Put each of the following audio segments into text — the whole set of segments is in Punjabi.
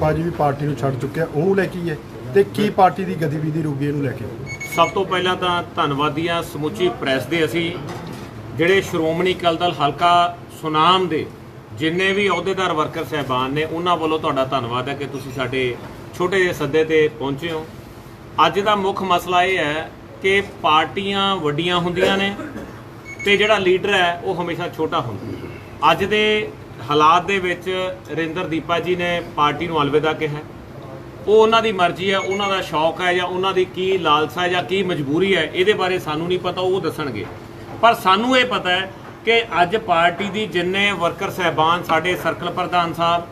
ਬਾਜੀ ਵੀ ਪਾਰਟੀ ਨੂੰ ਛੱਡ ਚੁੱਕਿਆ ਉਹਨੂੰ ਲੈ ਕੇ ਹੀ ਤੇ ਕੀ ਪਾਰਟੀ ਦੀ ਗਤੀਵਿਧੀ ਰੂਗੀ ਇਹਨੂੰ ਲੈ ਕੇ? ਸਭ ਤੋਂ ਪਹਿਲਾਂ ਤਾਂ ਧੰਨਵਾਦੀ ਹਾਂ ਸਮੁੱਚੀ ਪ੍ਰੈਸ ਦੇ ਅਸੀਂ ਜਿਹੜੇ ਸ਼੍ਰੋਮਣੀ ਅਕਾਲੀ ਦਲ ਹਲਕਾ ਸੁਨਾਮ ਦੇ ਜਿੰਨੇ ਵੀ ਅਹੁਦੇਦਾਰ ਵਰਕਰ ਸਹਿਬਾਨ ਨੇ ਉਹਨਾਂ ਵੱਲੋਂ ਤੁਹਾਡਾ ਧੰਨਵਾਦ ਹੈ ਕਿ ਤੁਸੀਂ ਸਾਡੇ ਛੋਟੇ ਜਿਹੇ ਸੱਦੇ ਤੇ ਪਹੁੰਚੇ ਹੋ। ਅੱਜ ਦਾ ਮੁੱਖ ਮਸਲਾ ਇਹ ਹੈ ਕਿ ਪਾਰਟੀਆਂ ਵੱਡੀਆਂ ਹੁੰਦੀਆਂ ਨੇ ਤੇ ਜਿਹੜਾ ਲੀਡਰ ਹੈ ਉਹ ਹਮੇਸ਼ਾ ਛੋਟਾ ਹੁੰਦਾ ਅੱਜ ਦੇ ਹਾਲਾਤ ਦੇ ਵਿੱਚ ਰਿੰਦਰ ਦੀਪਾ ਜੀ ਨੇ ਪਾਰਟੀ ਨੂੰ ਅਲਵਿਦਾ ਕਿਹਾ ਉਹ ਉਹਨਾਂ ਦੀ ਮਰਜ਼ੀ ਹੈ, ਉਹਨਾਂ ਦਾ ਸ਼ੌਕ ਹੈ ਜਾਂ ਉਹਨਾਂ ਦੀ ਕੀ ਲਾਲਸਾ ਹੈ ਜਾਂ ਕੀ ਮਜਬੂਰੀ ਹੈ, ਇਹਦੇ ਬਾਰੇ ਸਾਨੂੰ ਨਹੀਂ ਪਤਾ, ਉਹ ਦੱਸਣਗੇ। ਪਰ ਸਾਨੂੰ ਇਹ ਪਤਾ ਹੈ ਕਿ ਅੱਜ ਪਾਰਟੀ ਦੀ ਜਿੰਨੇ ਵਰਕਰ ਸਹਿਬਾਨ ਸਾਡੇ ਸਰਕਲ ਪ੍ਰਧਾਨ ਸਾਹਿਬ,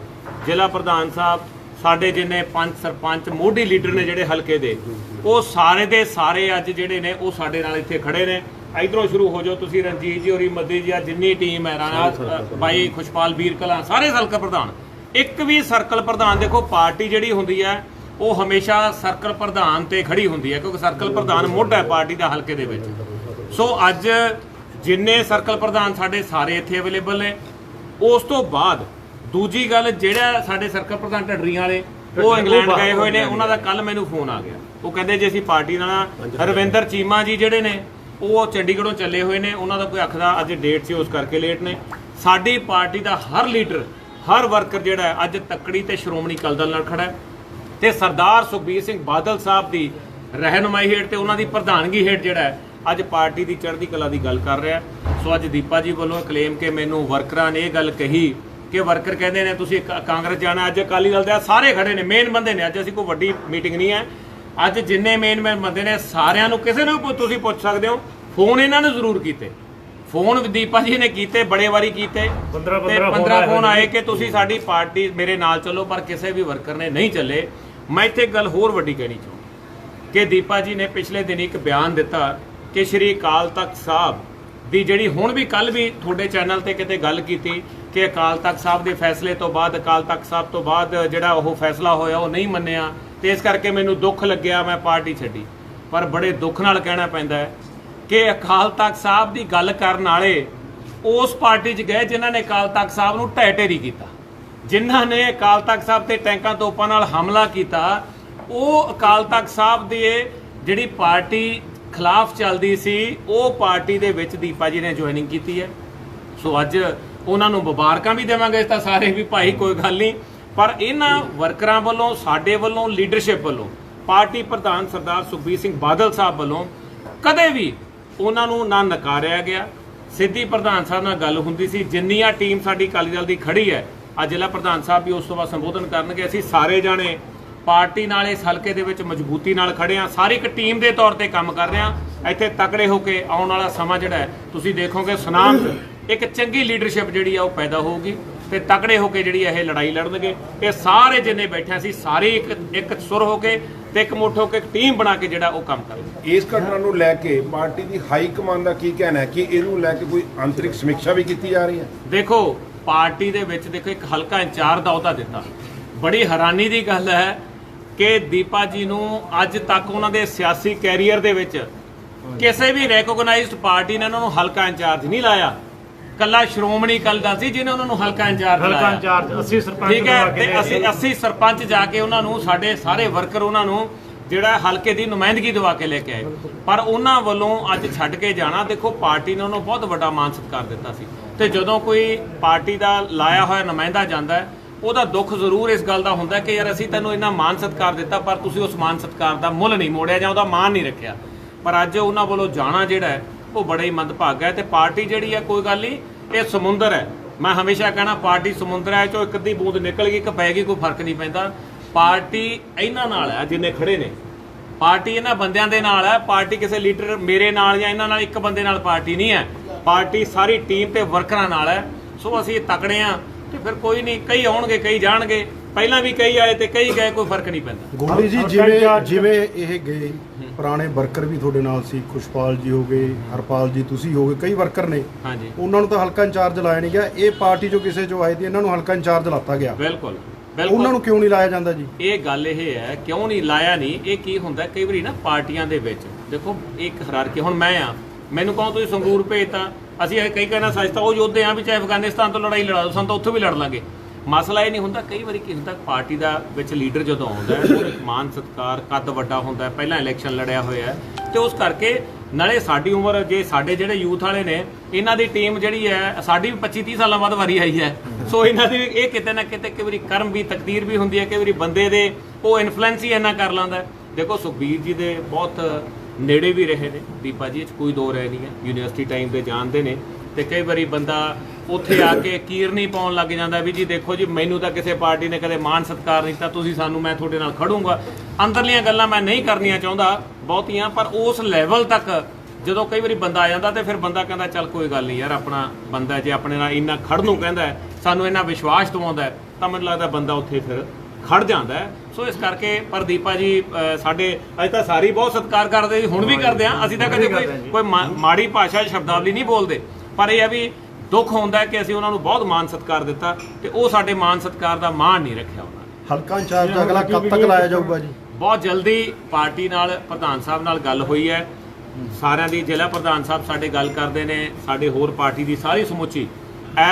ਜ਼ਿਲ੍ਹਾ ਪ੍ਰਧਾਨ ਸਾਹਿਬ, ਸਾਡੇ ਜਿੰਨੇ ਪੰਚ ਸਰਪੰਚ, ਮੋਢੀ ਲੀਡਰ ਨੇ ਜਿਹੜੇ ਹਲਕੇ ਦੇ, ਉਹ ਸਾਰੇ ਦੇ ਸਾਰੇ ਅੱਜ ਜਿਹੜੇ ਨੇ ਉਹ ਸਾਡੇ ਨਾਲ ਇੱਥੇ ਖੜੇ ਨੇ। ਇਧਰੋਂ ਸ਼ੁਰੂ ਹੋ ਜਾਓ ਤੁਸੀਂ ਰਣਜੀਤ ਜੀ ਹੋਰੀ ਮੱਦੀ ਜੀ ਆ ਜਿੰਨੀ ਟੀਮ ਹੈ ਰਾਣਾ ਬਾਈ ਖੁਸ਼ਪਾਲ ਵੀਰ ਕਲਾਂ ਸਾਰੇ ਸਰਕਲ ਪ੍ਰਧਾਨ। ਇੱਕ ਵੀ ਸਰਕਲ ਪ੍ਰਧਾਨ ਦੇਖੋ ਪਾਰਟੀ ਜਿਹੜੀ ਹੁੰਦੀ ਹੈ ਉਹ ਹਮੇਸ਼ਾ ਸਰਕਲ ਪ੍ਰਧਾਨ ਤੇ ਖੜੀ ਹੁੰਦੀ ਹੈ ਕਿਉਂਕਿ ਸਰਕਲ ਪ੍ਰਧਾਨ ਮੋਢਾ ਹੈ ਪਾਰਟੀ ਦਾ ਹਲਕੇ ਦੇ ਵਿੱਚ। ਸੋ ਅੱਜ ਜਿੰਨੇ ਸਰਕਲ ਪ੍ਰਧਾਨ ਸਾਡੇ ਸਾਰੇ ਇੱਥੇ ਅਵੇਲੇਬਲ ਨੇ ਉਸ ਤੋਂ ਬਾਅਦ ਦੂਜੀ ਗੱਲ ਜਿਹੜਾ ਸਾਡੇ ਸਰਕਲ ਪ੍ਰਧਾਨ ਢੱਡਰੀਆਂ ਵਾਲੇ ਉਹ ਇੰਗਲੈਂਡ ਗਏ ਹੋਏ ਨੇ ਉਹਨਾਂ ਦਾ ਕੱਲ ਮੈਨੂੰ ਫੋਨ ਆ ਗਿਆ। ਉਹ ਕਹਿੰਦੇ ਜੇ ਅਸੀਂ ਪਾਰਟੀ ਨਾਲ ਰਵਿੰਦਰ ਚੀਮਾ ਜੀ ਜਿਹੜੇ ਨੇ ਉਹ ਚੰਡੀਗੜ੍ਹੋਂ ਚੱਲੇ ਹੋਏ ਨੇ, ਉਹਨਾਂ ਦਾ ਕੋਈ ਅੱਖ ਦਾ ਅੱਜ ਡੇਟ ਸੀ, ਉਸ ਕਰਕੇ ਲੇਟ ਨੇ। ਸਾਡੀ ਪਾਰਟੀ ਦਾ ਹਰ ਲੀਡਰ, ਹਰ ਵਰਕਰ ਜਿਹੜਾ ਅੱਜ ਤੱਕੜੀ ਤੇ ਸ਼੍ਰੋਮਣੀ ਅਕਾਲੀ ਦਲ ਨਾਲ ਖੜਾ ਹੈ। ਤੇ ਸਰਦਾਰ ਸੁਖਬੀਰ ਸਿੰਘ ਬਾਦਲ ਸਾਹਿਬ ਦੀ ਰਹਿਨੁਮਾਈ ਹੇਠ ਤੇ ਉਹਨਾਂ ਦੀ ਪ੍ਰਧਾਨਗੀ ਹੇਠ ਜਿਹੜਾ ਅੱਜ ਪਾਰਟੀ ਦੀ ਚੜ੍ਹਦੀ ਕਲਾ ਦੀ ਗੱਲ ਕਰ ਰਿਹਾ ਸੋ ਅੱਜ ਦੀਪਾ ਜੀ ਵੱਲੋਂ ਕਲੇਮ ਕਿ ਮੈਨੂੰ ਵਰਕਰਾਂ ਨੇ ਇਹ ਗੱਲ ਕਹੀ ਕਿ ਵਰਕਰ ਕਹਿੰਦੇ ਨੇ, ਤੁਸੀਂ ਕਾ- ਕਾਂਗਰਸ ਜਾਣਾ ਅੱਜ ਅਕਾਲੀ ਦਲ ਦੇ ਸਾਰੇ ਖੜੇ ਨੇ ਮੇਨ ਬੰਦੇ ਨੇ, ਅੱਜ ਅਸੀਂ ਕੋਈ ਵੱਡੀ ਮੀਟਿੰਗ ਨਹੀਂ ਹੈ। ਅੱਜ ਜਿੰਨੇ ਮੇਨ ਮੇਨ ਬੰਦੇ ਨੇ ਸਾਰਿਆਂ ਨੂੰ ਕਿਸੇ ਨੂੰ ਤੁਸੀਂ ਪੁੱਛ ਸਕਦੇ ਹੋ। ਫੋਨ ਇਹਨਾਂ ਨੇ ਜ਼ਰੂਰ ਕੀਤੇ। ਫੋਨ ਦੀਪਾ ਜੀ ਨੇ ਕੀਤੇ ਬੜੇ ਵਾਰੀ ਕੀਤੇ। 15 ਤੇ 15 ਫੋਨ ਆਏ ਕਿ ਤੁਸੀਂ ਸਾਡੀ ਪਾਰਟੀ ਮੇਰੇ ਨਾਲ ਚੱਲੋ ਪਰ ਕਿਸੇ ਵੀ ਵਰਕਰ ਨੇ ਨਹੀਂ ਚੱਲੇ। ਮੈਂ ਇੱਥੇ ਗੱਲ ਹੋਰ ਵੱਡੀ ਕਹਿਣੀ ਚਾਹੁੰਦਾ ਕਿ ਦੀਪਾ ਜੀ ਨੇ ਪਿਛਲੇ ਦਿਨ ਇੱਕ ਬਿਆਨ ਦਿੱਤਾ ਕਿ ਸ਼੍ਰੀ ਅਕਾਲ ਤਖਤ ਸਾਹਿਬ ਦੀ ਜਿਹੜੀ ਹੁਣ ਵੀ ਕੱਲ ਵੀ ਤੁਹਾਡੇ ਚੈਨਲ ਤੇ ਕਿਤੇ ਗੱਲ ਕੀਤੀ ਕਿ ਅਕਾਲ ਤਖਤ ਸਾਹਿਬ ਦੇ ਫੈਸਲੇ ਤੋਂ ਬਾਅਦ, ਅਕਾਲ ਤਖਤ ਸਾਹਿਬ ਤੋਂ ਬਾਅਦ ਜਿਹੜਾ ਉਹ ਫੈਸਲਾ ਹੋਇਆ ਉਹ ਨਹੀਂ ਮੰਨਿਆ ਤੇ ਇਸ ਕਰਕੇ ਮੈਨੂੰ ਦੁੱਖ ਲੱਗਿਆ, ਮੈਂ ਪਾਰਟੀ ਛੱਡੀ। ਪਰ ਬੜੇ ਦੁੱਖ ਨਾਲ ਕਹਿਣਾ ਪੈਂਦਾ ਹੈ ਕਿ ਅਕਾਲ ਤਖਤ ਸਾਹਿਬ ਦੀ ਗੱਲ ਕਰਨ ਵਾਲੇ ਉਸ ਪਾਰਟੀ 'ਚ ਗਏ ਜਿਨ੍ਹਾਂ ਨੇ ਅਕਾਲ ਤਖਤ ਸਾਹਿਬ ਨੂੰ ਢਹਿ ਢੇਰੀ ਕੀਤਾ। ਜਿਨ੍ਹਾਂ ਨੇ ਅਕਾਲ ਤਖਤ ਸਾਹਿਬ ਤੇ ਟੈਂਕਾਂ ਤੋਪਾਂ ਨਾਲ ਹਮਲਾ ਕੀਤਾ, ਉਹ ਅਕਾਲ ਤਖਤ ਸਾਹਿਬ ਦੇ ਜਿਹੜੀ ਪਾਰਟੀ ਖਿਲਾਫ ਚੱਲਦੀ ਸੀ, ਉਹ ਪਾਰਟੀ ਦੇ ਵਿੱਚ ਦੀਪਾ ਜੀ ਨੇ ਜੁਆਇਨਿੰਗ ਕੀਤੀ ਹੈ। ਸੋ ਅੱਜ ਉਹਨਾਂ ਨੂੰ ਮੁਬਾਰਕਾਂ ਵੀ ਦੇਵਾਂਗੇ, ਤਾਂ ਸਾਰੇ ਵੀ ਭਾਈ ਕੋਈ ਗੱਲ ਨਹੀਂ। ਪਰ ਇਹਨਾਂ ਵਰਕਰਾਂ ਵੱਲੋਂ, ਸਾਡੇ ਵੱਲੋਂ, ਲੀਡਰਸ਼ਿਪ ਵੱਲੋਂ, ਪਾਰਟੀ ਪ੍ਰਧਾਨ ਸਰਦਾਰ ਸੁਖਬੀਰ ਸਿੰਘ ਬਾਦਲ ਸਾਹਿਬ ਵੱਲੋਂ ਕਦੇ ਵੀ ਉਹਨਾਂ ਨੂੰ ਨਾ ਨਕਾਰਿਆ ਗਿਆ। ਸਿੱਧੀ ਪ੍ਰਧਾਨ ਸਾਹਿਬ ਨਾਲ ਗੱਲ ਹੁੰਦੀ ਸੀ, ਜਿੰਨੀਆਂ ਟੀਮ ਸਾਡੀ ਅਕਾਲੀ ਦਲ ਦੀ ਖੜੀ ਹੈ ਅੱਜ ਜ਼ਿਲ੍ਹਾ ਪ੍ਰਧਾਨ ਸਾਹਿਬ ਵੀ ਉਸ ਤੋਂ ਬਾਅਦ ਸੰਬੋਧਨ ਕਰਨਗੇ। ਅਸੀਂ ਸਾਰੇ ਜਾਣੇ ਪਾਰਟੀ ਨਾਲ ਇਸ ਹਲਕੇ ਦੇ ਵਿੱਚ ਮਜ਼ਬੂਤੀ ਨਾਲ ਖੜੇ ਆ ਸਾਰੀ ਇੱਕ ਟੀਮ ਦੇ ਤੌਰ ਤੇ ਕੰਮ ਕਰ ਰਹੇ ਆ ਇੱਥੇ ਤਕੜੇ ਹੋ ਕੇ ਆਉਣ ਵਾਲਾ ਸਮਾਂ ਜਿਹੜਾ ਤੁਸੀਂ ਦੇਖੋਗੇ, ਸੁਨਾਮ ਇੱਕ ਚੰਗੀ ਲੀਡਰਸ਼ਿਪ ਜਿਹੜੀ ਆ ਉਹ ਪੈਦਾ ਹੋਊਗੀ ਤੇ ਤਕੜੇ ਹੋ ਕੇ ਜਿਹੜੀ ਇਹ ਲੜਾਈ ਲੜਨਗੇ। ਇਹ ਸਾਰੇ ਜਿੰਨੇ ਬੈਠੇ ਸੀ ਸਾਰੇ ਇੱਕ ਇੱਕ ਸੁਰ ਹੋ ਕੇ ਤੇ ਇੱਕ ਮੁੱਠ ਹੋ ਕੇ ਇੱਕ ਟੀਮ ਬਣਾ ਕੇ ਜਿਹੜਾ ਉਹ ਕੰਮ ਕਰਨਗੇ। ਇਸ ਘਟਨਾ ਨੂੰ ਲੈ ਕੇ ਪਾਰਟੀ ਦੀ ਹਾਈ ਕਮਾਂਡ ਦਾ ਕੀ ਕਹਿਣਾ ਹੈ? ਕਿ ਇਹਨੂੰ ਲੈ ਕੇ ਕੋਈ ਆਂਤਰਿਕ ਸਮੀਖਿਆ ਵੀ ਕੀਤੀ ਜਾ ਰਹੀ ਹੈ? ਦੇਖੋ ਪਾਰਟੀ ਦੇ ਵਿੱਚ ਦੇਖੋ ਇੱਕ ਹਲਕਾ ਇੰਚਾਰਜ ਦਾ ਅਹੁਦਾ ਦਿੱਤਾ। ਬੜੀ ਹੈਰਾਨੀ ਦੀ ਗੱਲ ਹੈ ਕਿ ਦੀਪਾ ਜੀ ਨੂੰ ਅੱਜ ਤੱਕ ਉਹਨਾਂ ਦੇ ਸਿਆਸੀ ਕੈਰੀਅਰ ਦੇ ਵਿੱਚ ਕਿਸੇ ਵੀ ਰੈਕੋਗਨਾਈਜ਼ਡ ਪਾਰਟੀ ਨੇ ਉਹਨਾਂ ਨੂੰ ਹਲਕਾ ਇੰਚਾਰਜ ਨਹੀਂ ਲਾਇਆ। ਕੱਲਾ ਸ਼੍ਰੋਮਣੀ ਅਕਾਲੀ ਦਲ ਸੀ ਜਿਹਨੇ ਉਹਨਾਂ ਨੂੰ ਹਲਕਾ ਇੰਚਾਰਜ ਹਲਕਾ ਇੰਚਾਰਜ 80 ਸਰਪੰਚ ਠੀਕ ਹੈ ਤੇ ਅਸੀਂ 80 ਸਰਪੰਚ ਜਾ ਕੇ ਉਹਨਾਂ ਨੂੰ ਸਾਡੇ ਸਾਰੇ ਵਰਕਰ ਉਹਨਾਂ ਨੂੰ ਜਿਹੜਾ ਹਲਕੇ ਦੀ ਨੁਮਾਇੰਦਗੀ ਦਵਾ ਕੇ ਲੈ ਕੇ ਆਏ। ਪਰ ਉਹਨਾਂ ਵੱਲੋਂ ਅੱਜ ਛੱਡ ਕੇ ਜਾਣਾ ਦੇਖੋ ਪਾਰਟੀ ਨੇ ਉਹਨੂੰ ਬਹੁਤ ਵੱਡਾ ਮਾਨ ਸਤਿਕਾਰ ਦਿੱਤਾ ਸੀ। ਤੇ ਜਦੋਂ ਕੋਈ ਪਾਰਟੀ ਦਾ ਲਾਇਆ ਹੋਇਆ ਨੁਮਾਇੰਦਾ ਜਾਂਦਾ ਉਹਦਾ ਦੁੱਖ ਜ਼ਰੂਰ ਇਸ ਗੱਲ ਦਾ ਹੁੰਦਾ ਕਿ ਯਾਰ ਅਸੀਂ ਤੈਨੂੰ ਇੰਨਾ ਮਾਨ ਸਤਿਕਾਰ ਦਿੱਤਾ ਪਰ ਤੁਸੀਂ ਉਸ ਮਾਨ ਸਤਿਕਾਰ ਦਾ ਮੁੱਲ ਨਹੀਂ ਮੋੜਿਆ ਜਾਂ ਉਹਦਾ ਮਾਨ ਨਹੀਂ ਰੱਖਿਆ। ਪਰ ਅੱਜ ਉਹਨਾਂ ਵੱਲੋਂ ਜਾਣਾ ਜਿਹੜਾ ਹੈ ਉਹ ਬੜਾ ਹੀ ਮੰਦਭਾਗਾ ਹੈ ਤੇ ਪਾਰਟੀ ਜਿਹੜੀ ਹੈ, ਕੋਈ ਗੱਲ ਨਹੀਂ, ਇਹ ਸਮੁੰਦਰ ਹੈ। ਮੈਂ ਹਮੇਸ਼ਾ ਕਹਿਣਾ, ਪਾਰਟੀ ਸਮੁੰਦਰ ਹੈ ਇਹ ਚੋਂ ਇੱਕ ਅੱਧੀ ਬੂੰਦ ਨਿਕਲ ਗਈ, ਇੱਕ ਪੈ ਗਈ, ਕੋਈ ਫ਼ਰਕ ਨਹੀਂ ਪੈਂਦਾ। ਪਾਰਟੀ ਇਹਨਾਂ ਨਾਲ ਹੈ, ਜਿੰਨੇ ਖੜੇ ਨੇ। ਪਾਰਟੀ ਇਹਨਾਂ ਬੰਦਿਆਂ ਦੇ ਨਾਲ ਹੈ, ਪਾਰਟੀ ਕਿਸੇ ਲੀਡਰ ਮੇਰੇ ਨਾਲ ਜਾਂ ਇਹਨਾਂ ਨਾਲ ਇੱਕ ਬੰਦੇ ਨਾਲ ਪਾਰਟੀ ਨਹੀਂ ਹੈ। ਪਾਰਟੀ ਸਾਰੀ ਟੀਮ ਤੇ ਵਰਕਰਾਂ ਨਾਲ ਹੈ। ਸੋ ਅਸੀਂ ਤਕੜੇ ਆ ਤੇ ਫਿਰ ਕੋਈ ਨਹੀਂ, ਕਈ ਆਉਣਗੇ, ਕਈ ਜਾਣਗੇ। ਪਹਿਲਾਂ ਵੀ ਕਈ ਆਏ ਤੇ ਕਈ ਗਏ ਕੋਈ ਫ਼ਰਕ ਨਹੀਂ ਪੈਂਦਾ। ਗੋਲਡੀ ਜੀ ਜਿਵੇਂ ਜਿਵੇਂ ਇਹ ਗਏ ਪੁਰਾਣੇ ਵਰਕਰ ਵੀ ਤੁਹਾਡੇ ਨਾਲ ਸੀ ਖੁਸ਼ਪਾਲ ਜੀ ਹੋ ਗਏ ਹਰਪਾਲ ਜੀ ਤੁਸੀਂ ਹੋ ਗਏ ਕਈ ਵਰਕਰ ਨੇ। ਹਾਂਜੀ। ਉਹਨਾਂ ਨੂੰ ਤਾਂ ਹਲਕਾ ਇੰਚਾਰਜ ਲਾਇਆ ਨਹੀਂ ਗਿਆ। ਇਹ ਪਾਰਟੀ ਚੋਂ ਕਿਸੇ ਚੋਂ ਆਏ ਤੇ ਇਹਨਾਂ ਨੂੰ ਹਲਕਾ ਇੰਚਾਰਜ ਲਾਤਾ ਗਿਆ। ਬਿਲਕੁਲ ਉਹਨਾਂ ਬਿਲਕੁਲ ਨੂੰ ਕਿਉਂ ਨਹੀਂ ਲਾਇਆ ਜਾਂਦਾ ਜੀ? ਇਹ ਗੱਲ ਇਹ ਹੈ ਕਿਉਂ ਨਹੀਂ ਲਾਇਆ ਨਹੀਂ? ਇਹ ਕੀ ਹੁੰਦਾ ਕਈ ਵਾਰੀ ਨਾ ਪਾਰਟੀਆਂ ਦੇ ਵਿੱਚ ਦੇਖੋ ਇੱਕ ਹਰਾਰਕੀ ਹੁਣ ਮੈਂ ਆ ਮੈਨੂੰ ਕਹੋ ਤੁਸੀਂ ਸੰਗਰੂਰ ਭੇਜਤਾ ਅਸੀਂ ਇਹ ਕਈ ਕਹਿੰਦਾ ਸੱਚ ਤਾਂ ਉਹ ਯੋਧੇ ਆ ਵੀ ਚਾਹੇ ਅਫਗਾਨਿਸਤਾਨ ਤੋਂ ਲੜਾਈ ਲੜਾ ਦੋ ਸਾਨੂੰ ਤਾਂ ਉੱਥੇ ਵੀ ਲੜ ਲਾਂਗੇ। ਮਸਲਾ ਇਹ ਨਹੀਂ ਹੁੰਦਾ, ਕਈ ਵਾਰੀ ਕੀ ਹੁੰਦਾ, ਪਾਰਟੀ ਦਾ ਵਿੱਚ ਲੀਡਰ ਜਦੋਂ ਆਉਂਦਾ ਹੈ, ਉਹ ਮਾਨ ਸਤਕਾਰ, ਕੱਦ ਵੱਡਾ ਹੁੰਦਾ ਪਹਿਲਾਂ ਇਲੈਕਸ਼ਨ ਲੜਿਆ ਹੋਇਆ ਹੈ, ਤੇ ਉਸ ਕਰਕੇ ਨਾਲੇ ਸਾਡੀ ਉਮਰ ਜੇ ਸਾਡੇ ਜਿਹੜੇ ਯੂਥ ਵਾਲੇ ਨੇ, ਇਹਨਾਂ ਦੀ ਟੀਮ ਜਿਹੜੀ ਹੈ, ਸਾਡੀ ਵੀ 25 30 ਸਾਲਾਂ ਬਾਅਦ ਵਾਰੀ ਆਈ ਹੈ। ਸੋ ਇਹਨਾਂ ਦੀ ਇਹ ਕਿਤੇ ਨਾ ਕਿਤੇ ਕਈ ਵਾਰੀ ਕਰਮ ਵੀ, ਤਕਦੀਰ ਵੀ ਹੁੰਦੀ ਹੈ, ਕਈ ਵਾਰੀ ਬੰਦੇ ਦੇ ਉਹ ਇਨਫਲੂਐਂਸ ਹੀ ਇੰਨਾ ਕਰ ਲਾਂਦਾ ਦੇਖੋ, ਸੁਖਬੀਰ ਜੀ ਦੇ ਬਹੁਤ ਨੇੜੇ ਵੀ ਰਹੇ ਨੇ, ਦੀਪਾ ਜੀ, ਇਹ 'ਚ ਕੋਈ ਦੋ ਰਹਿ ਨਹੀਂ ਹੈ, ਯੂਨੀਵਰਸਿਟੀ ਟਾਈਮ ਦੇ ਜਾਣਦੇ ਨੇ, ਤੇ ਕਈ ਵਾਰੀ ਬੰਦਾ ਉੱਥੇ ਆ ਕੇ ਕੀਰਨੀ ਪਾਉਣ ਲੱਗ ਜਾਂਦਾ ਵੀ ਜੀ ਦੇਖੋ ਜੀ ਮੈਨੂੰ ਤਾਂ ਕਿਸੇ ਪਾਰਟੀ ਨੇ ਕਦੇ ਮਾਨ ਸਤਕਾਰ ਨਹੀਂ ਦਿੱਤਾ ਤੁਸੀਂ ਸਾਨੂੰ ਮੈਂ ਤੁਹਾਡੇ ਨਾਲ ਖੜੂੰਗਾ। ਅੰਦਰਲੀਆਂ ਗੱਲਾਂ ਮੈਂ ਨਹੀਂ ਕਰਨੀਆਂ ਚਾਹੁੰਦਾ ਬਹੁਤੀਆਂ ਪਰ ਉਸ ਲੈਵਲ ਤੱਕ ਜਦੋਂ ਕਈ ਵਾਰੀ ਬੰਦਾ ਆ ਜਾਂਦਾ ਤੇ ਫਿਰ ਬੰਦਾ ਕਹਿੰਦਾ ਚੱਲ ਕੋਈ ਗੱਲ ਨਹੀਂ ਯਾਰ ਆਪਣਾ ਬੰਦਾ ਜੇ ਆਪਣੇ ਨਾਲ ਇੰਨਾ ਖੜਨ ਨੂੰ ਕਹਿੰਦਾ ਸਾਨੂੰ ਇੰਨਾ ਵਿਸ਼ਵਾਸ ਦਿਵਾਉਂਦਾ ਤਾਂ ਮੈਨੂੰ ਲੱਗਦਾ ਬੰਦਾ ਉੱਥੇ ਫਿਰ ਖੜ ਜਾਂਦਾ। ਸੋ ਇਸ ਕਰਕੇ ਪਰ ਦੀਪਾ ਜੀ ਸਾਡੇ ਅੱਜ ਤਾਂ ਸਾਰੀ ਬਹੁਤ ਸਤਿਕਾਰ ਕਰਦੇ ਜੀ ਹੁਣ ਵੀ ਕਰਦੇ ਆ ਅਸੀਂ ਤਾਂ ਕਦੇ ਕੋਈ ਕੋਈ ਮਾੜੀ ਭਾਸ਼ਾ ਸ਼ਬਦਾਵਲੀ ਨਹੀਂ ਬੋਲਦੇ। ਪਰ ਇਹ ਹੈ ਵੀ ਦੁੱਖ ਹੁੰਦਾ ਕਿ ਅਸੀਂ ਉਹਨਾਂ ਨੂੰ ਬਹੁਤ ਮਾਨ ਸਤਿਕਾਰ ਦਿੱਤਾ ਤੇ ਉਹ ਸਾਡੇ ਮਾਨ ਸਤਿਕਾਰ ਦਾ ਮਾਣ ਨਹੀਂ ਰੱਖਿਆ ਉਹਨਾਂ ਨੇ। ਹਲਕਾ ਇੰਚਾਰਜ ਅਗਲਾ ਕਦ ਤੱਕ ਲਾਇਆ ਜਾਊਗਾ ਜੀ। ਬਹੁਤ ਜਲਦੀ ਪਾਰਟੀ ਨਾਲ ਪ੍ਰਧਾਨ ਸਾਹਿਬ ਨਾਲ ਗੱਲ ਹੋਈ ਹੈ। ਸਾਰਿਆਂ ਦੀ ਜ਼ਿਲ੍ਹਾ ਪ੍ਰਧਾਨ ਸਾਹਿਬ ਸਾਡੇ ਗੱਲ ਕਰਦੇ ਨੇ ਸਾਡੇ ਹੋਰ ਪਾਰਟੀ ਦੀ ਸਾਰੀ ਸਮੁੱਚੀ।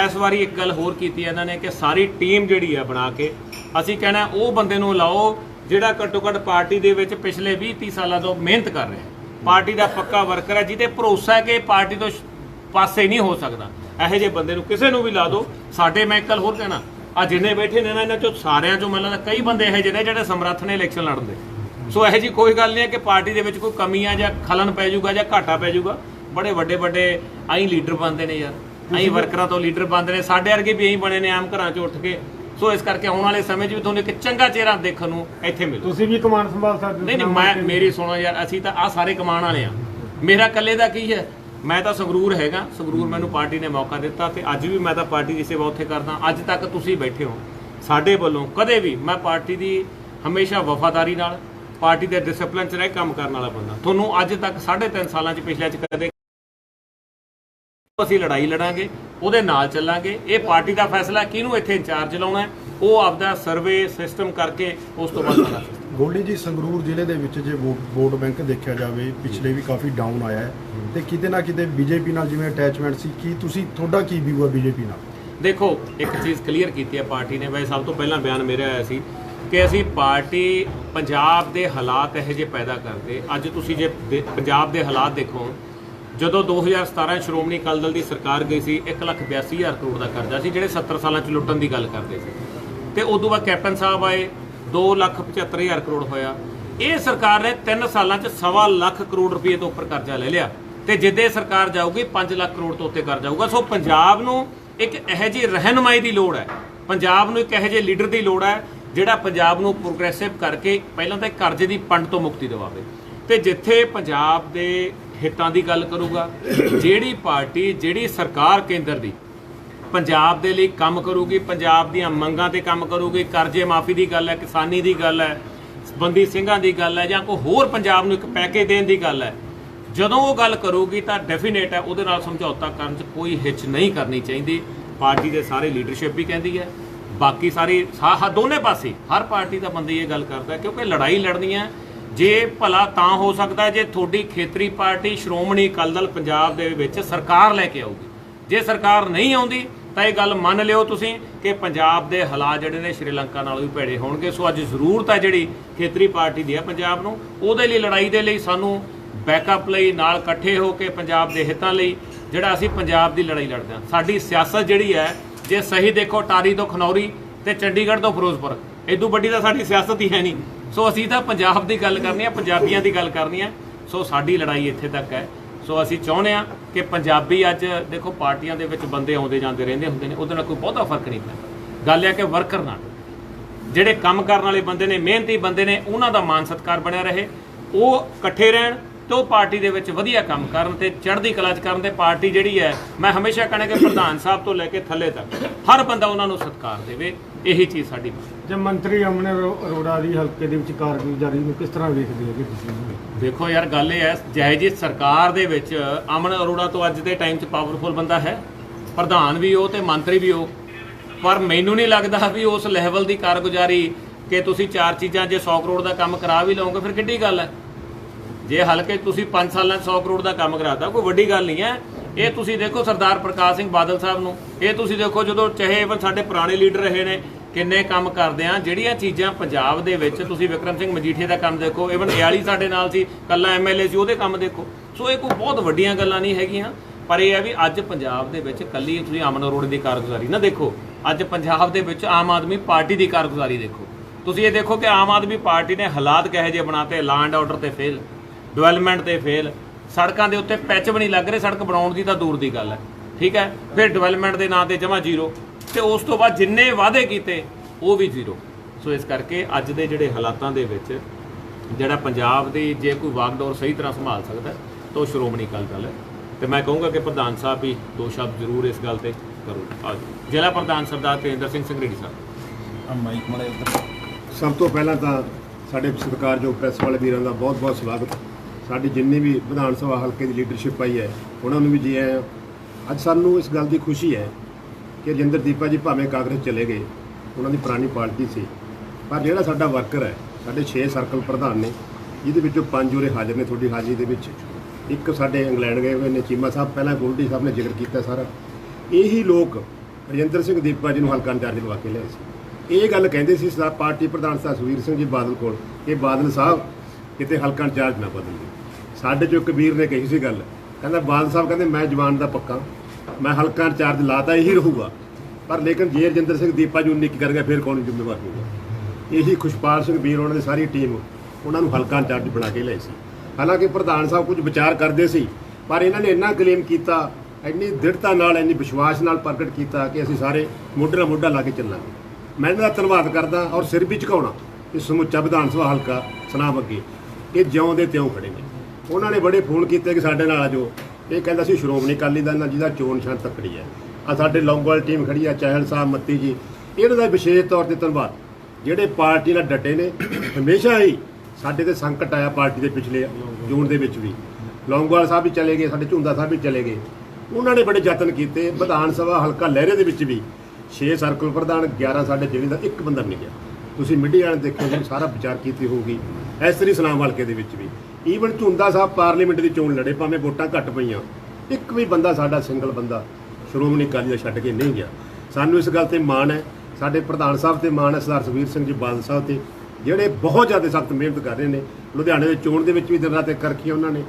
ਇਸ ਵਾਰੀ ਇੱਕ ਗੱਲ ਹੋਰ ਕੀਤੀ ਇਹਨਾਂ ਨੇ ਕਿ ਸਾਰੀ ਟੀਮ ਜਿਹੜੀ ਹੈ ਬਣਾ ਕੇ ਅਸੀਂ ਕਹਿਣਾ ਉਹ ਬੰਦੇ ਨੂੰ ਲਾਓ ਜਿਹੜਾ ਘੱਟੋ ਘੱਟ ਪਾਰਟੀ ਦੇ ਵਿੱਚ ਪਿਛਲੇ 20 30 ਸਾਲਾਂ ਤੋਂ ਮਿਹਨਤ ਕਰ ਰਿਹਾ ਹੈ। ਪਾਰਟੀ ਦਾ ਪੱਕਾ ਵਰਕਰ ਹੈ ਜਿਹਦੇ ਭਰੋਸਾ ਹੈ ਕਿ ਪਾਰਟੀ ਤੋਂ ਪਾਸੇ ਨਹੀਂ ਹੋ ਸਕਦਾ। ਇਹੋ ਜਿਹੇ ਬੰਦੇ ਨੂੰ ਕਿਸੇ ਨੂੰ ਵੀ ਲਾ ਦਿਓ ਸਾਡੇ ਮੈਂ ਹੋਰ ਕਹਿਣਾ। ਆ ਜਿੰਨੇ ਬੈਠੇ ਨੇ ਨਾ ਇਹਨਾਂ ਚੋਂ ਸਾਰਿਆਂ ਚੋਂ ਮੈਨੂੰ ਲੱਗਦਾ ਕਈ ਬੰਦੇ ਇਹੋ ਜਿਹੇ ਨੇ ਜਿਹੜੇ ਸਮਰੱਥ ਨੇ ਇਲੈਕਸ਼ਨ ਲੜਨ ਦੇ। ਸੋ ਇਹੋ ਜੀ ਕੋਈ ਗੱਲ ਨਹੀਂ ਹੈ ਕਿ ਪਾਰਟੀ ਦੇ ਵਿੱਚ ਕੋਈ ਕਮੀ ਆ ਜਾਂ ਖਲਨ ਪੈ ਜਾਊਗਾ ਜਾਂ ਘਾਟਾ ਪੈ ਜਾਊਗਾ। ਬੜੇ ਵੱਡੇ ਵੱਡੇ ਆਈ ਲੀਡਰ ਬਣਦੇ ਨੇ ਯਾਰ। ਆਈ ਵਰਕਰਾਂ ਤੋਂ ਲੀਡਰ ਬਣਦੇ ਨੇ। ਸਾਡੇ ਵਰਗੇ ਵੀ ਇਹੀ ਬਣੇ ਨੇ ਆਮ ਘਰਾਂ 'ਚ ਉੱਠ ਕੇ। ਸੋ ਇਸ ਕਰਕੇ ਆਉਣ ਵਾਲੇ ਸਮੇਂ 'ਚ ਵੀ ਤੁਹਾਨੂੰ ਇੱਕ ਚੰਗਾ ਚਿਹਰਾ ਦੇਖਣ ਨੂੰ ਇੱਥੇ ਮਿਲੂ। ਤੁਸੀਂ ਵੀ ਕਮਾਨ ਸੰਭਾਲ ਸਕਦੇ ਹੋ ਨਹੀਂ ਨਹੀਂ ਮੈਂ ਮੇਰੀ ਸੁਣੋ ਯਾਰ ਅਸੀਂ ਤਾਂ ਆ ਸਾਰੇ ਕਮਾਉਣ ਵਾਲੇ ਆ। ਮੇਰਾ ਇਕੱਲੇ ਦਾ ਕੀ ਹੈ? ਮੈਂ ਤਾਂ ਸੰਗਰੂਰ ਹੈਗਾ, ਸੰਗਰੂਰ ਮੈਨੂੰ ਪਾਰਟੀ ਨੇ ਮੌਕਾ ਦਿੱਤਾ ਤੇ ਅੱਜ ਵੀ ਮੈਂ ਤਾਂ ਪਾਰਟੀ ਦੀ ਸੇਵਾ ਉੱਥੇ ਕਰਦਾ। ਅੱਜ ਤੱਕ ਤੁਸੀਂ ਬੈਠੇ ਹੋ। ਸਾਡੇ ਵੱਲੋਂ ਕਦੇ ਵੀ ਮੈਂ ਪਾਰਟੀ ਦੀ ਹਮੇਸ਼ਾ ਵਫਾਦਾਰੀ ਨਾਲ, ਪਾਰਟੀ ਦੇ ਡਿਸਪਲਿਨ 'ਚ ਰਹਿ ਕੰਮ ਕਰਨ ਵਾਲਾ ਬੰਦਾ। ਤੁਹਾਨੂੰ ਅੱਜ ਤੱਕ 3.5 ਸਾਲਾਂ 'ਚ ਪਿਛਲੇ 'ਚ ਕਦੇ ਅਸੀਂ ਲੜਾਈ ਲੜਾਂਗੇ, ਉਹਦੇ ਨਾਲ ਚੱਲਾਂਗੇ। ਇਹ ਪਾਰਟੀ ਦਾ ਫੈਸਲਾ ਕਿਹਨੂੰ ਇੱਥੇ ਇੰਚਾਰਜ ਲਾਉਣਾ ਹੈ? ਉਹ ਆਪਦਾ ਸਰਵੇ ਸਿਸਟਮ ਕਰਕੇ ਉਸ ਤੋਂ ਬਾਅਦ ਸਾਰਾ ਗੋਲਡੀ ਜੀ, ਸੰਗਰੂਰ ਜ਼ਿਲ੍ਹੇ ਦੇ ਵਿੱਚ ਜੇ ਵੋ- ਵੋਟ ਬੈਂਕ ਦੇਖਿਆ ਜਾਵੇ, ਪਿਛਲੇ ਵੀ ਕਾਫੀ ਡਾਊਨ ਆਇਆ ਹੈ। ਤੇ ਕਿਤੇ ਨਾ ਕਿਤੇ ਬੀਜੇਪੀ ਨਾਲ ਜਿਵੇਂ ਅਟੈਚਮੈਂਟ ਸੀ, ਕੀ ਤੁਸੀਂ, ਤੁਹਾਡਾ ਕੀ ਵਿਊ ਹੈ ਬੀਜੇਪੀ ਨਾਲ? ਦੇਖੋ, ਇੱਕ ਚੀਜ਼ ਕਲੀਅਰ ਕੀਤੀ ਹੈ ਪਾਰਟੀ ਨੇ। ਵੈਸੇ ਸਭ ਤੋਂ ਪਹਿਲਾਂ ਬਿਆਨ ਮੇਰੇ ਆਇਆ ਸੀ ਕਿ ਅਸੀਂ ਪਾਰਟੀ ਪੰਜਾਬ ਦੇ ਹਾਲਾਤ ਇਹੋ ਜਿਹੇ ਪੈਦਾ ਕਰਦੇ। ਅੱਜ ਤੁਸੀਂ ਜੇ ਪੰਜਾਬ ਦੇ ਹਾਲਾਤ ਦੇਖੋ, ਜਦੋਂ 2017 ਸ਼੍ਰੋਮਣੀ ਅਕਾਲੀ ਦਲ ਦੀ ਸਰਕਾਰ ਗਈ ਸੀ 182000 ਕਰੋੜ ਦਾ ਕਰਜ਼ਾ ਸੀ, ਜਿਹੜੇ 70 ਸਾਲਾਂ ਚ ਲੁੱਟਣ ਦੀ ਗੱਲ ਕਰਦੇ ਸੀ। ਤੇ ਉਦੋਂ ਬਾਅਦ ਕੈਪਟਨ ਸਾਹਿਬ ਆਏ 275000 ਕਰੋੜ ਹੋਇਆ। ਇਹ ਸਰਕਾਰ ਨੇ 3 ਸਾਲਾਂ ਚ ਸਵਾ ਲੱਖ ਕਰੋੜ ਰੁਪਏ ਤੋਂ ਉੱਪਰ ਕਰਜ਼ਾ ਲੈ ਲਿਆ। ਤੇ ਜਿੱਦੇ ਸਰਕਾਰ ਜਾਊਗੀ 5 ਲੱਖ ਕਰੋੜ ਤੋਂ ਉੱਤੇ ਕਰ ਜਾਊਗਾ। ਸੋ ਪੰਜਾਬ ਨੂੰ ਇੱਕ ਇਹੋ ਜਿਹੀ ਰਹਿਨਮਾਈ ਦੀ ਲੋੜ ਹੈ। ਪੰਜਾਬ ਨੂੰ ਇੱਕ ਇਹੋ ਜਿਹੇ ਲੀਡਰ ਦੀ ਲੋੜ ਹੈ, ਜਿਹੜਾ ਪੰਜਾਬ ਨੂੰ ਪ੍ਰੋਗਰੈਸਿਵ ਕਰਕੇ ਪਹਿਲਾਂ ਤਾਂ ਕਰਜ਼ੇ ਦੀ ਪੰਡ ਤੋਂ ਮੁਕਤੀ ਦਿਵਾਵੇ। ਤੇ ਜਿੱਥੇ ਪੰਜਾਬ ਦੇ ਹਿੱਤਾਂ ਦੀ ਗੱਲ ਕਰੂਗਾ, ਜਿਹੜੀ ਪਾਰਟੀ, ਜਿਹੜੀ ਸਰਕਾਰ ਕੇਂਦਰ ਦੀ, ਪੰਜਾਬ ਦੇ ਲਈ ਕੰਮ ਕਰੂਗੀ, ਪੰਜਾਬ ਦੀਆਂ ਮੰਗਾਂ ਤੇ ਕੰਮ ਕਰੂਗੀ, ਕਰਜ਼ੇ ਮਾਫੀ ਦੀ ਗੱਲ ਹੈ, ਕਿਸਾਨੀ ਦੀ ਗੱਲ ਹੈ ਬੰਦੀ ਸਿੰਘਾਂ ਦੀ ਗੱਲ ਹੈ, ਜਾਂ ਕੋਈ ਹੋਰ ਪੰਜਾਬ ਨੂੰ ਇੱਕ ਪੈਕੇਜ ਦੇਣ ਦੀ ਗੱਲ ਹੈ ਜਦੋਂ ਉਹ ਗੱਲ ਕਰੂਗੀ ਤਾਂ ਡੈਫੀਨੇਟ ਹੈ, ਉਹਦੇ ਨਾਲ ਸਮਝੌਤਾ ਕਰਨ 'ਚ ਕੋਈ ਹਿੱਚ ਨਹੀਂ ਕਰਨੀ ਚਾਹੀਦੀ। ਪਾਰਟੀ ਦੇ ਸਾਰੇ ਲੀਡਰਸ਼ਿਪ ਵੀ ਕਹਿੰਦੀ ਹੈ। ਬਾਕੀ ਸਾਰੀ ਸਾ- ਦੋਨੇ ਪਾਸੇ, ਹਰ ਪਾਰਟੀ ਦਾ ਬੰਦਾ ਇਹ ਗੱਲ ਕਰਦਾ ਕਿਉਂਕਿ ਲੜਾਈ ਲੜਨੀ ਹੈ। ਜੇ ਭਲਾ ਤਾਂ ਹੋ ਸਕਦਾ ਜੇ ਤੁਹਾਡੀ ਖੇਤਰੀ ਪਾਰਟੀ ਸ਼੍ਰੋਮਣੀ ਅਕਾਲੀ ਦਲ ਪੰਜਾਬ ਦੇ ਵਿੱਚ ਸਰਕਾਰ ਲੈ ਕੇ ਆਊਗੀ। ਜੇ ਸਰਕਾਰ ਨਹੀਂ ਆਉਂਦੀ, ਤਾਂ ਇਹ ਗੱਲ ਮੰਨ ਲਿਓ ਤੁਸੀਂ ਕਿ ਪੰਜਾਬ ਦੇ ਹਾਲਾਤ ਜਿਹੜੇ ਨੇ ਸ਼੍ਰੀਲੰਕਾ ਨਾਲੋਂ ਵੀ ਭੈੜੇ ਹੋਣਗੇ। ਸੋ ਅੱਜ ਜ਼ਰੂਰਤ ਹੈ ਜਿਹੜੀ ਖੇਤਰੀ ਪਾਰਟੀ ਦੀ ਹੈ ਪੰਜਾਬ ਨੂੰ। ਉਹਦੇ ਲਈ, ਲੜਾਈ ਦੇ ਲਈ ਸਾਨੂੰ ਬੈਕਅਪ ਲਈ, ਨਾਲ ਇਕੱਠੇ ਹੋ ਕੇ ਪੰਜਾਬ ਦੇ ਹਿੱਤਾਂ ਲਈ, ਜਿਹੜਾ ਅਸੀਂ ਪੰਜਾਬ ਦੀ ਲੜਾਈ ਲੜਦੇ ਹਾਂ। ਸਾਡੀ ਸਿਆਸਤ ਜਿਹੜੀ ਹੈ, ਜੇ ਸਹੀ ਦੇਖੋ, ਟਾਰੀ ਤੋਂ ਖਨੌਰੀ ਤੇ ਚੰਡੀਗੜ੍ਹ ਤੋਂ ਫਿਰੋਜ਼ਪੁਰ ਇਦੋਂ ਵੱਡੀ ਤਾਂ ਸਾਡੀ ਸਿਆਸਤ ਹੀ ਹੈ ਨਹੀਂ। ਸੋ ਅਸੀਂ ਤਾਂ ਪੰਜਾਬ ਦੀ ਗੱਲ ਕਰਨੀ ਹੈ, ਪੰਜਾਬੀਆਂ ਦੀ ਗੱਲ ਕਰਨੀ ਹੈ। ਸੋ ਸਾਡੀ ਲੜਾਈ ਇੱਥੇ ਤੱਕ ਹੈ। ਸੋ ਅਸੀਂ ਚਾਹੁੰਦੇ ਹਾਂ ਕਿ ਪੰਜਾਬੀ ਅੱਜ, ਦੇਖੋ, ਪਾਰਟੀਆਂ ਦੇ ਵਿੱਚ ਬੰਦੇ ਆਉਂਦੇ ਜਾਂਦੇ ਰਹਿੰਦੇ ਹੁੰਦੇ ਨੇ, ਉਹਦੇ ਨਾਲ ਕੋਈ ਬਹੁਤਾ ਫ਼ਰਕ ਨਹੀਂ ਪੈਂਦਾ। ਗੱਲ ਇਹ ਹੈ ਕਿ ਵਰਕਰ ਨਾਲ, ਜਿਹੜੇ ਕੰਮ ਕਰਨ ਵਾਲੇ ਬੰਦੇ ਨੇ, ਮਿਹਨਤੀ ਬੰਦੇ ਨੇ, ਉਹਨਾਂ ਦਾ ਮਾਨ ਸਤਕਾਰ ਬਣਿਆ ਰਹੇ। ਉਹ ਇਕੱਠੇ ਰਹਿਣ ਤੇ ਉਹ ਪਾਰਟੀ ਦੇ ਵਿੱਚ ਵਧੀਆ ਕੰਮ ਕਰਨ ਤੇ ਚੜ੍ਹਦੀ ਕਲਾ ਚ ਕਰਨ ਤੇ ਪਾਰਟੀ ਜਿਹੜੀ ਹੈ ਮੈਂ ਹਮੇਸ਼ਾ ਕਹਿੰਦਾ ਕਿ ਪ੍ਰਧਾਨ ਸਾਹਿਬ ਤੋਂ ਲੈ ਕੇ ਥੱਲੇ ਤੱਕ ਹਰ ਬੰਦਾ ਉਹਨਾਂ ਨੂੰ ਸਤਕਾਰ ਦੇਵੇ ਇਹੀ ਚੀਜ਼ ਸਾਡੀ। ਜੇ ਮੰਤਰੀ ਅਮਨ ਅਰੋ- ਅਰੋੜਾ ਦੀ ਹਲਕੇ ਦੇ ਵਿੱਚ ਕਾਰਗੁਜ਼ਾਰੀ ਨੂੰ ਕਿਸ ਤਰ੍ਹਾਂ ਵੇਖਦੇ ਹੋ ਤੁਸੀਂ? ਦੇਖੋ ਯਾਰ ਗੱਲ ਇਹ ਹੈ ਜੈ ਜੀ ਸਰਕਾਰ ਦੇ ਵਿੱਚ ਅਮਨ ਅਰੋੜਾ ਤੋਂ ਅੱਜ ਦੇ ਟਾਈਮ 'ਚ ਪਾਵਰਫੁਲ ਬੰਦਾ ਹੈ ਪ੍ਰਧਾਨ ਵੀ ਉਹ ਤੇ ਮੰਤਰੀ ਵੀ ਉਹ। ਪਰ ਮੈਨੂੰ ਨਹੀਂ ਲੱਗਦਾ ਵੀ ਉਸ ਲੈਵਲ ਦੀ ਕਾਰਗੁਜ਼ਾਰੀ ਕਿ ਤੁਸੀਂ ਚਾਰ ਚੀਜ਼ਾਂ ਜੇ 100 ਕਰੋੜ ਦਾ ਕੰਮ ਕਰਾ ਵੀ ਲਓਗੇ ਫਿਰ ਕਿੱਡੀ ਗੱਲ ਹੈ? ਜੇ ਹਲਕੇ ਤੁਸੀਂ 5 ਸਾਲਾਂ 'ਚ 100 ਕਰੋੜ ਦਾ ਕੰਮ ਕਰਾਤਾ, ਕੋਈ ਵੱਡੀ ਗੱਲ ਨਹੀਂ ਹੈ। ਇਹ ਤੁਸੀਂ ਦੇਖੋ ਸਰਦਾਰ ਪ੍ਰਕਾਸ਼ ਸਿੰਘ ਬਾਦਲ ਸਾਹਿਬ ਨੂੰ। ਇਹ ਤੁਸੀਂ ਦੇਖੋ ਜਦੋਂ ਚਾਹੇ even ਸਾਡੇ ਪੁਰਾਣੇ ਲੀਡਰ ਰਹੇ ਨੇ, ਕਿੰਨੇ ਕੰਮ ਕਰਦੇ ਆ, ਜਿਹੜੀਆਂ ਚੀਜ਼ਾਂ ਪੰਜਾਬ ਦੇ ਵਿੱਚ ਤੁਸੀਂ ਵਿਕਰਮ ਸਿੰਘ ਮਜੀਠੀਆ ਦਾ ਕੰਮ ਦੇਖੋ ਇਵਨ ਇਆਲੀ ਸਾਡੇ ਨਾਲ ਸੀ, ਕੱਲਾ ਐਮਐਲਏ ਸੀ, ਉਹਦੇ ਕੰਮ ਦੇਖੋ। ਸੋ ਇਹ ਕੋਈ ਬਹੁਤ ਵੱਡੀਆਂ ਗੱਲਾਂ ਨਹੀਂ ਹੈਗੀਆਂ। ਪਰ ਇਹ ਹੈ ਵੀ ਅੱਜ ਪੰਜਾਬ ਦੇ ਵਿੱਚ ਕੱਲੀ ਤੁਸੀਂ ਅਮਨ ਅਰੋੜੇ ਦੀ ਕਾਰਗੁਜ਼ਾਰੀ ਨਾ ਦੇਖੋ। ਅੱਜ ਪੰਜਾਬ ਦੇ ਵਿੱਚ ਆਮ ਆਦਮੀ ਪਾਰਟੀ ਦੀ ਕਾਰਗੁਜ਼ਾਰੀ ਦੇਖੋ। ਤੁਸੀਂ ਇਹ ਦੇਖੋ ਕਿ ਆਮ ਆਦਮੀ ਪਾਰਟੀ ਨੇ ਹਾਲਾਤ ਕਹੇ ਜਿਹੇ ਬਣਾਤੇ ਲਾਂ ਐਂਡ ਆਰਡਰ ਤੇ ਫੇਲ ਡਿਵੈਲਪਮੈਂਟ ਤੇ ਫੇਲ। ਸੜਕਾਂ ਦੇ ਉੱਤੇ ਪੈਚ ਵੀ ਨਹੀਂ ਲੱਗ ਰਹੇ, ਸੜਕ ਬਣਾਉਣ ਦੀ ਤਾਂ ਦੂਰ ਦੀ ਗੱਲ ਹੈ। ਠੀਕ ਹੈ? ਫਿਰ ਡਿਵੈਲਪਮੈਂਟ ਦੇ ਨਾਂ ਤੇ ਜਮਾ ਜ਼ੀਰੋ। ਤੇ ਉਸ ਤੋਂ ਬਾਅਦ ਜਿੰਨੇ ਵਾਅਦੇ ਕੀਤੇ, ਉਹ ਵੀ ਜ਼ੀਰੋ। ਸੋ ਇਸ ਕਰਕੇ ਅੱਜ ਦੇ ਜਿਹੜੇ ਹਾਲਾਤਾਂ ਦੇ ਵਿੱਚ, ਜਿਹੜਾ ਪੰਜਾਬ ਦੀ ਜੇ ਕੋਈ ਵਾਗਡੋਰ ਸਹੀ ਤਰ੍ਹਾਂ ਸੰਭਾਲ ਸਕਦਾ ਤਾਂ ਉਹ ਸ਼੍ਰੋਮਣੀ ਅਕਾਲੀ ਦਲ ਹੈ। ਤੇ ਮੈਂ ਕਹੂੰਗਾ ਕਿ ਪ੍ਰਧਾਨ ਸਾਹਿਬ ਵੀ ਦੋ ਸ਼ਬਦ ਜ਼ਰੂਰ ਇਸ ਗੱਲ ਤੇ ਕਰੋ ਆਜੋ ਜ਼ਿਲ੍ਹਾ ਪ੍ਰਧਾਨ ਸਰਦਾਰ ਤੇਂਦਰ ਸਿੰਘ ਸੰਗਰੇਡੀ ਸਾਹਿਬ। ਸਭ ਤੋਂ ਪਹਿਲਾਂ ਤਾਂ ਸਾਡੇ ਸਤਿਕਾਰਯੋਗ ਪ੍ਰੈਸ ਵਾਲੇ ਵੀਰਾਂ ਦਾ ਬਹੁਤ-ਬਹੁਤ ਸਵਾਗਤ। ਸਾਡੀ ਜਿੰਨੀ ਵੀ ਵਿਧਾਨ ਸਭਾ ਹਲਕੇ ਦੀ ਲੀਡਰਸ਼ਿਪ ਆਈ ਹੈ, ਉਹਨਾਂ ਨੂੰ ਵੀ ਜੀ ਆਇਆਂ ਅੱਜ ਸਾਨੂੰ ਇਸ ਗੱਲ ਦੀ ਖੁਸ਼ੀ ਹੈ ਕਿ ਰਜਿੰਦਰ ਦੀਪਾ ਜੀ ਭਾਵੇਂ ਕਾਂਗਰਸ ਚਲੇ ਗਏ, ਉਹਨਾਂ ਦੀ ਪੁਰਾਣੀ ਪਾਰਟੀ ਸੀ। ਪਰ ਜਿਹੜਾ ਸਾਡਾ ਵਰਕਰ ਹੈ, ਸਾਡੇ 6 ਸਰਕਲ ਪ੍ਰਧਾਨ ਨੇ, ਜਿਹਦੇ ਵਿੱਚੋਂ ਪੰਜ ਉਰੇ ਹਾਜ਼ਰ ਨੇ ਤੁਹਾਡੀ ਹਾਜ਼ਰੀ ਦੇ ਵਿੱਚ, ਇੱਕ ਸਾਡੇ ਇੰਗਲੈਂਡ ਗਏ ਹੋਏ ਨੇ, ਚੀਮਾ ਸਾਹਿਬ, ਪਹਿਲਾਂ ਗੋਲਡੀ ਸਾਹਿਬ ਨੇ ਜ਼ਿਕਰ ਕੀਤਾ ਸਾਰਾ। ਇਹੀ ਲੋਕ ਰਜਿੰਦਰ ਸਿੰਘ ਦੀਪਾ ਜੀ ਨੂੰ ਹਲਕਾ ਇੰਚਾਰਜ ਲਵਾ ਕੇ ਲਿਆਏ ਸੀ। ਇਹ ਗੱਲ ਕਹਿੰਦੇ ਸੀ ਸਰਦਾਰ ਪਾਰਟੀ ਪ੍ਰਧਾਨ ਸਾਹਿਬ ਸੁਖਬੀਰ ਸਿੰਘ ਜੀ ਬਾਦਲ ਕੋਲ ਕਿ ਬਾਦਲ ਸਾਹਿਬ ਕਿਤੇ ਹਲਕਾ ਇੰਚਾਰਜ ਨਾ ਬਦਲ ਦਿਓ ਸਾਡੇ ਚੋਂ ਕਬੀਰ ਨੇ ਕਹੀ ਸੀ ਗੱਲ, ਕਹਿੰਦਾ ਬਾਦਲ ਸਾਹਿਬ ਕਹਿੰਦੇ, ਮੈਂ ਜਵਾਨ ਦਾ ਪੱਕਾ, ਮੈਂ ਹਲਕਾ ਇੰਚਾਰਜ ਲਾਤਾ, ਇਹੀ ਰਹੂਗਾ। ਪਰ ਲੇਕਿਨ ਜੇ ਰਜਿੰਦਰ ਸਿੰਘ ਦੀਪਾ ਜੀ ਉਨੀ ਕੀ ਕਰ ਗਿਆ ਫਿਰ ਕੌਣ ਜ਼ਿੰਮੇਵਾਰ ਹੋਊਗਾ? ਇਹੀ ਖੁਸ਼ਪਾਲ ਸਿੰਘ ਵੀਰ ਉਹਨਾਂ ਦੀ ਸਾਰੀ ਟੀਮ ਉਹਨਾਂ ਨੂੰ ਹਲਕਾ ਇੰਚਾਰਜ ਬਣਾ ਕੇ ਲਿਆਈ ਸੀ। ਹਾਲਾਂਕਿ ਪ੍ਰਧਾਨ ਸਾਹਿਬ ਕੁਝ ਵਿਚਾਰ ਕਰਦੇ ਸੀ, ਪਰ ਇਹਨਾਂ ਨੇ ਇੰਨਾ ਕਲੇਮ ਕੀਤਾ, ਇੰਨੀ ਦ੍ਰਿੜਤਾ ਨਾਲ, ਇੰਨੀ ਵਿਸ਼ਵਾਸ ਨਾਲ ਪ੍ਰਗਟ ਕੀਤਾ ਕਿ ਅਸੀਂ ਸਾਰੇ ਮੋਢੇ ਨਾਲ ਮੋਢਾ ਲਾ ਕੇ ਚੱਲਾਂਗੇ। ਮੈਂ ਇਹਨਾਂ ਦਾ ਧੰਨਵਾਦ ਕਰਦਾ ਔਰ ਸਿਰ ਵੀ ਝੁਕਾਉਣਾ ਕਿ ਸਮੁੱਚਾ ਵਿਧਾਨ ਸਭਾ ਹਲਕਾ ਸੁਨਾਮ ਅੱਗੇ। ਇਹ ਜਿਉਂ ਦੇ ਤਿਉਂ ਖੜੇ ਨੇ। ਉਹਨਾਂ ਨੇ ਬੜੇ ਫੋਨ ਕੀਤੇ ਕਿ ਸਾਡੇ ਨਾਲ ਆ ਜਾਓ। ਇਹ ਕਹਿੰਦਾ ਸੀ ਸ਼੍ਰੋਮਣੀ ਅਕਾਲੀ ਦਲ ਨਾਲ ਜਿਹਦਾ ਚੋਣ ਨਿਸ਼ਾਨ ਤੱਕੜੀ ਹੈ। ਆ ਸਾਡੇ ਲੌਂਗੋਵਾਲ ਟੀਮ ਖੜੀ ਆ, ਚਾਹਲ ਸਾਹਿਬ, ਮੱਤੀ ਜੀ। ਇਹਨਾਂ ਦਾ ਵਿਸ਼ੇਸ਼ ਤੌਰ ਤੇ ਧੰਨਵਾਦ। ਜਿਹੜੇ ਪਾਰਟੀ ਨਾਲ ਡਟੇ ਨੇ, ਹਮੇਸ਼ਾ ਹੀ ਸਾਡੇ ਤੇ ਸੰਕਟ ਆਇਆ ਪਾਰਟੀ ਦੇ ਪਿਛਲੇ ਜੂਨ ਦੇ ਵਿੱਚ ਵੀ। ਲੌਂਗੋਵਾਲ ਸਾਹਿਬ ਵੀ ਚਲੇ ਗਏ, ਸਾਡੇ ਝੁੰਦਾ ਸਾਹਿਬ ਵੀ ਚਲੇ ਗਏ। ਉਹਨਾਂ ਨੇ ਬੜੇ ਯਤਨ ਕੀਤੇ। ਵਿਧਾਨ ਸਭਾ ਹਲਕਾ ਲਹਿਰੇ ਦੇ ਵਿੱਚ ਵੀ 6 ਸਰਕਲ ਪ੍ਰਧਾਨ 11 ਸਾਡੇ ਜ਼ਿਲ੍ਹੇ ਦਾ ਇੱਕ ਬੰਦਾ ਨਹੀਂ ਗਿਆ। ਤੁਸੀਂ ਮੀਡੀਆ ਵਾਲੇ ਦੇਖੋ ਜੀ ਸਾਰਾ ਵਿਚਾਰ ਕੀਤੀ ਹੋਊਗੀ। ਇਸ ਤਰੀ ਸਲਾਮ ਹਲਕੇ ਦੇ ਵਿੱਚ ਵੀ। ਈਵਨ ਝੁੰਦਾ ਸਾਹਿਬ ਪਾਰਲੀਮੈਂਟ ਦੀ ਚੋਣ ਲੜੇ, ਭਾਵੇਂ ਵੋਟਾਂ ਘੱਟ ਪਈਆਂ। ਇੱਕ ਵੀ ਬੰਦਾ ਸਾਡਾ ਸਿੰਗਲ ਬੰਦਾ, ਸ਼੍ਰੋਮਣੀ ਅਕਾਲੀ ਦਾ ਛੱਡ ਕੇ ਨਹੀਂ ਗਿਆ। ਸਾਨੂੰ ਇਸ ਗੱਲ ਤੇ ਮਾਣ ਹੈ। ਸਾਡੇ ਪ੍ਰਧਾਨ ਸਾਹਿਬ ਤੇ ਮਾਣ ਹੈ, ਸਰਦਾਰ ਸੁਖਬੀਰ ਸਿੰਘ ਜੀ ਬਾਦਲ ਸਾਹਿਬ ਤੇ, ਜਿਹੜੇ ਬਹੁਤ ਜ਼ਿਆਦਾ ਸਖਤ ਮਿਹਨਤ ਕਰ ਰਹੇ ਨੇ। ਲੁਧਿਆਣੇ ਦੇ ਚੋਣ ਦੇ ਵਿੱਚ ਵੀ ਦਿਨ ਰਾਤ ਇੱਕ ਰੱਖੀ ਉਹਨਾਂ ਨੇ।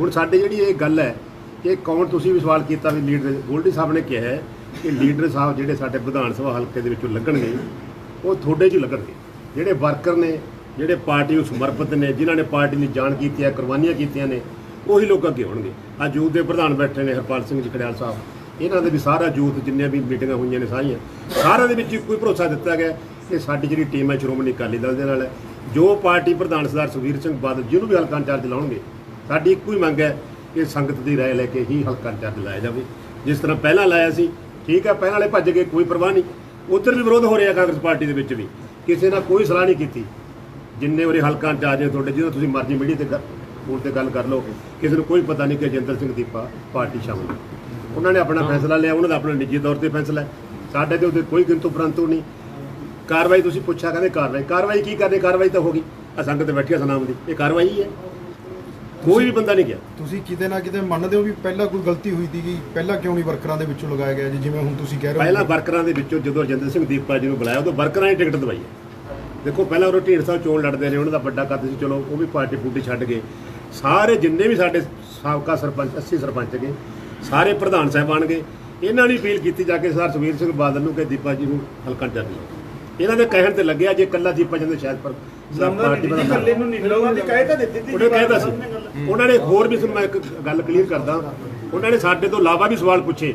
ਹੁਣ ਸਾਡੇ ਜਿਹੜੀ ਇਹ ਗੱਲ ਹੈ ਕਿ ਕੌਣ ਤੁਸੀਂ ਵੀ ਸਵਾਲ ਕੀਤਾ ਵੀ ਲੀਡਰ, ਗੋਲਡੀ ਸਾਹਿਬ ਨੇ ਕਿਹਾ ਹੈ ਕਿ ਲੀਡਰ ਸਾਹਿਬ ਜਿਹੜੇ ਸਾਡੇ ਵਿਧਾਨ ਸਭਾ ਹਲਕੇ ਦੇ ਵਿੱਚੋਂ ਲੱਗਣਗੇ ਉਹ ਤੁਹਾਡੇ 'ਚ ਲੱਗਣਗੇ। ਜਿਹੜੇ ਵਰਕਰ ਨੇ, ਜਿਹੜੇ ਪਾਰਟੀ ਨੂੰ ਸਮਰਪਿਤ ਨੇ, ਜਿਨ੍ਹਾਂ ਨੇ ਪਾਰਟੀ ਲਈ ਜਾਣ ਕੀਤੀ ਹੈ, ਕੁਰਬਾਨੀਆਂ ਕੀਤੀਆਂ ਨੇ, ਉਹੀ ਲੋਕ ਅੱਗੇ ਹੋਣਗੇ। ਅੱਜ ਯੂਥ ਦੇ ਪ੍ਰਧਾਨ ਬੈਠੇ ਨੇ, ਹਰਪਾਲ ਸਿੰਘ ਜੀ ਸਾਹਿਬ। ਇਹਨਾਂ ਦੇ ਵੀ ਸਾਰਾ ਯੂਥ ਜਿੰਨੀਆਂ ਵੀ ਮੀਟਿੰਗਾਂ ਹੋਈਆਂ ਨੇ ਸਾਰੀਆਂ, ਸਾਰਿਆਂ ਦੇ ਵਿੱਚ ਇੱਕੋ ਹੀ ਭਰੋਸਾ ਦਿੱਤਾ ਗਿਆ ਕਿ ਸਾਡੀ ਜਿਹੜੀ ਟੀਮ ਹੈ, ਸ਼੍ਰੋਮਣੀ ਅਕਾਲੀ ਦਲ ਦੇ ਨਾਲ ਹੈ। ਜੋ ਪਾਰਟੀ ਪ੍ਰਧਾਨ ਸਰਦਾਰ ਸੁਖਬੀਰ ਸਿੰਘ ਬਾਦਲ, ਜਿਹਨੂੰ ਵੀ ਹਲਕਾ ਇੰਚਾਰਜ ਲਾਉਣਗੇ, ਸਾਡੀ ਇੱਕੋ ਹੀ ਮੰਗ ਹੈ ਕਿ ਸੰਗਤ ਦੀ ਰਾਏ ਲੈ ਕੇ ਹੀ ਹਲਕਾ ਇੰਚਾਰਜ ਲਾਇਆ ਜਾਵੇ। ਜਿਸ ਤਰ੍ਹਾਂ ਪਹਿਲਾਂ ਲਾਇਆ ਸੀ, ਠੀਕ ਹੈ, ਪਹਿਲਾਂ ਵਾਲੇ ਭੱਜ ਗਏ, ਕੋਈ ਪਰਵਾਹ ਨਹੀਂ। ਉਧਰ ਵੀ ਵਿਰੋਧ ਹੋ ਰਿਹਾ ਕਾਂਗਰਸ ਪਾਰਟੀ ਦੇ ਵਿੱਚ ਵੀ। ਕਿਸੇ ਨਾਲ ਕੋਈ ਸਲਾਹ ਨਹੀਂ ਕੀਤੀ। ਜਿੰਨੇ ਉਰੇ ਹਲਕਾ ਇੰਚਾਰਜ ਨੇ ਤੁਹਾਡੇ ਜਿਹਦਾ ਤੁਸੀਂ ਮਰਜ਼ੀ ਮੀਡੀਆ ਤੇ ਫੋਨ ਤੇ ਗੱਲ ਕਰ ਲਓ ਕਿਸੇ ਨੂੰ ਕੋਈ ਪਤਾ ਨਹੀਂ ਕਿ ਜਿੰਦਰ ਸਿੰਘ ਦੀਪਾ ਪਾਰਟੀ ਸ਼ਾਮਲ ਉਹਨਾਂ ਨੇ ਆਪਣਾ ਫੈਸਲਾ ਲਿਆ ਉਹਨਾਂ ਦਾ ਆਪਣਾ ਨਿੱਜੀ ਤੌਰ ਤੇ ਫੈਸਲਾ ਹੈ। ਸਾਡੇ ਤੇ ਉਹਦੇ ਕੋਈ ਕਿੰਤੂ ਪਰੰਤੂ ਨਹੀਂ। ਕਾਰਵਾਈ ਤੁਸੀਂ ਪੁੱਛਿਆ ਕਹਿੰਦੇ ਕਾਰਵਾਈ। ਕਾਰਵਾਈ ਕੀ ਕਰਦੇ ਕਾਰਵਾਈ ਤਾਂ ਹੋ ਗਈ। ਆ ਸੰਗਤ ਬੈਠੀ ਆ ਸਨਾਮ ਦੀ। ਇਹ ਕਾਰਵਾਈ ਹੀ ਹੈ। ਕੋਈ ਵੀ ਬੰਦਾ ਨਹੀਂ ਗਿਆ। ਤੁਸੀਂ ਕਿਤੇ ਨਾ ਕਿਤੇ ਮੰਨਦੇ ਹੋ ਵੀ ਪਹਿਲਾਂ ਕੋਈ ਗਲਤੀ ਹੋਈ ਸੀਗੀ ਪਹਿਲਾਂ ਕਿਉਂ ਨਹੀਂ ਵਰਕਰਾਂ ਦੇ ਵਿੱਚੋਂ ਲਗਾਇਆ ਗਿਆ ਜੀ? ਜਿਵੇਂ ਹੁਣ ਤੁਸੀਂ ਕਹਿ ਰਹੇ ਪਹਿਲਾਂ ਹੋ ਵਰਕਰਾਂ ਦੇ ਵਿੱਚੋਂ ਜਦੋਂ ਰਜਿੰਦਰ ਸਿੰਘ ਦੀਪਾ ਜੀ ਨੂੰ ਬੁਲਾਇਆ ਉਦੋਂ ਵਰਕਰਾਂ ਨੇ ਟਿਕਟ ਦਵਾਈ ਦੇਖੋ ਪਹਿਲਾਂ ਉਹ ਢੀਂਡ ਸਾਹਿਬ ਚੋਣ ਲੜਦੇ ਨੇ ਉਹਨਾਂ ਦਾ ਵੱਡਾ ਕੱਦ ਸੀ ਚਲੋ ਉਹ ਵੀ ਪਾਰਟੀ ਪੂਟੀ ਛੱਡ ਗਏ। ਸਾਰੇ ਜਿੰਨੇ ਵੀ ਸਾਡੇ ਸਾਬਕਾ ਸਰਪੰਚ 80 ਸਰਪੰਚ ਗਏ ਸਾਰੇ ਪ੍ਰਧਾਨ ਸਾਹਿਬਾਨ ਗਏ। ਇਹਨਾਂ ਨੇ ਅਪੀਲ ਕੀਤੀ ਜਾ ਕੇ ਸਰਦਾਰ ਸੁਖਬੀਰ ਸਿੰਘ ਬਾਦਲ ਨੂੰ ਕਿ ਦੀਪਾ ਜੀ ਨੂੰ ਹਲਕਾ ਚੱਲ ਲਓ ਇਹਨਾਂ ਦੇ ਕਹਿਣ ਤੇ ਲੱਗਿਆ ਜੇ ਕੱਲਾ ਦੀਪਾ ਜਾਂਦੇ ਸ਼ਾਇਦ ਪਰ ਪਾਰਟੀ ਬਣਾ ਇਕੱਲੇ ਨੂੰ ਨਹੀਂ ਉਹਨਾਂ ਦੀ ਕਹਿ ਤਾਂ ਦਿੱਤੀ ਸੀ ਉਹਨੇ ਕਹਿਦਾ ਸੀ ਉਹਨਾਂ ਨੇ ਹੋਰ ਵੀ ਤੁਹਾਨੂੰ ਮੈਂ ਇੱਕ ਗੱਲ ਕਲੀਅਰ ਕਰਦਾ। ਉਹਨਾਂ ਨੇ ਸਾਡੇ ਤੋਂ ਇਲਾਵਾ ਵੀ ਸਵਾਲ ਪੁੱਛੇ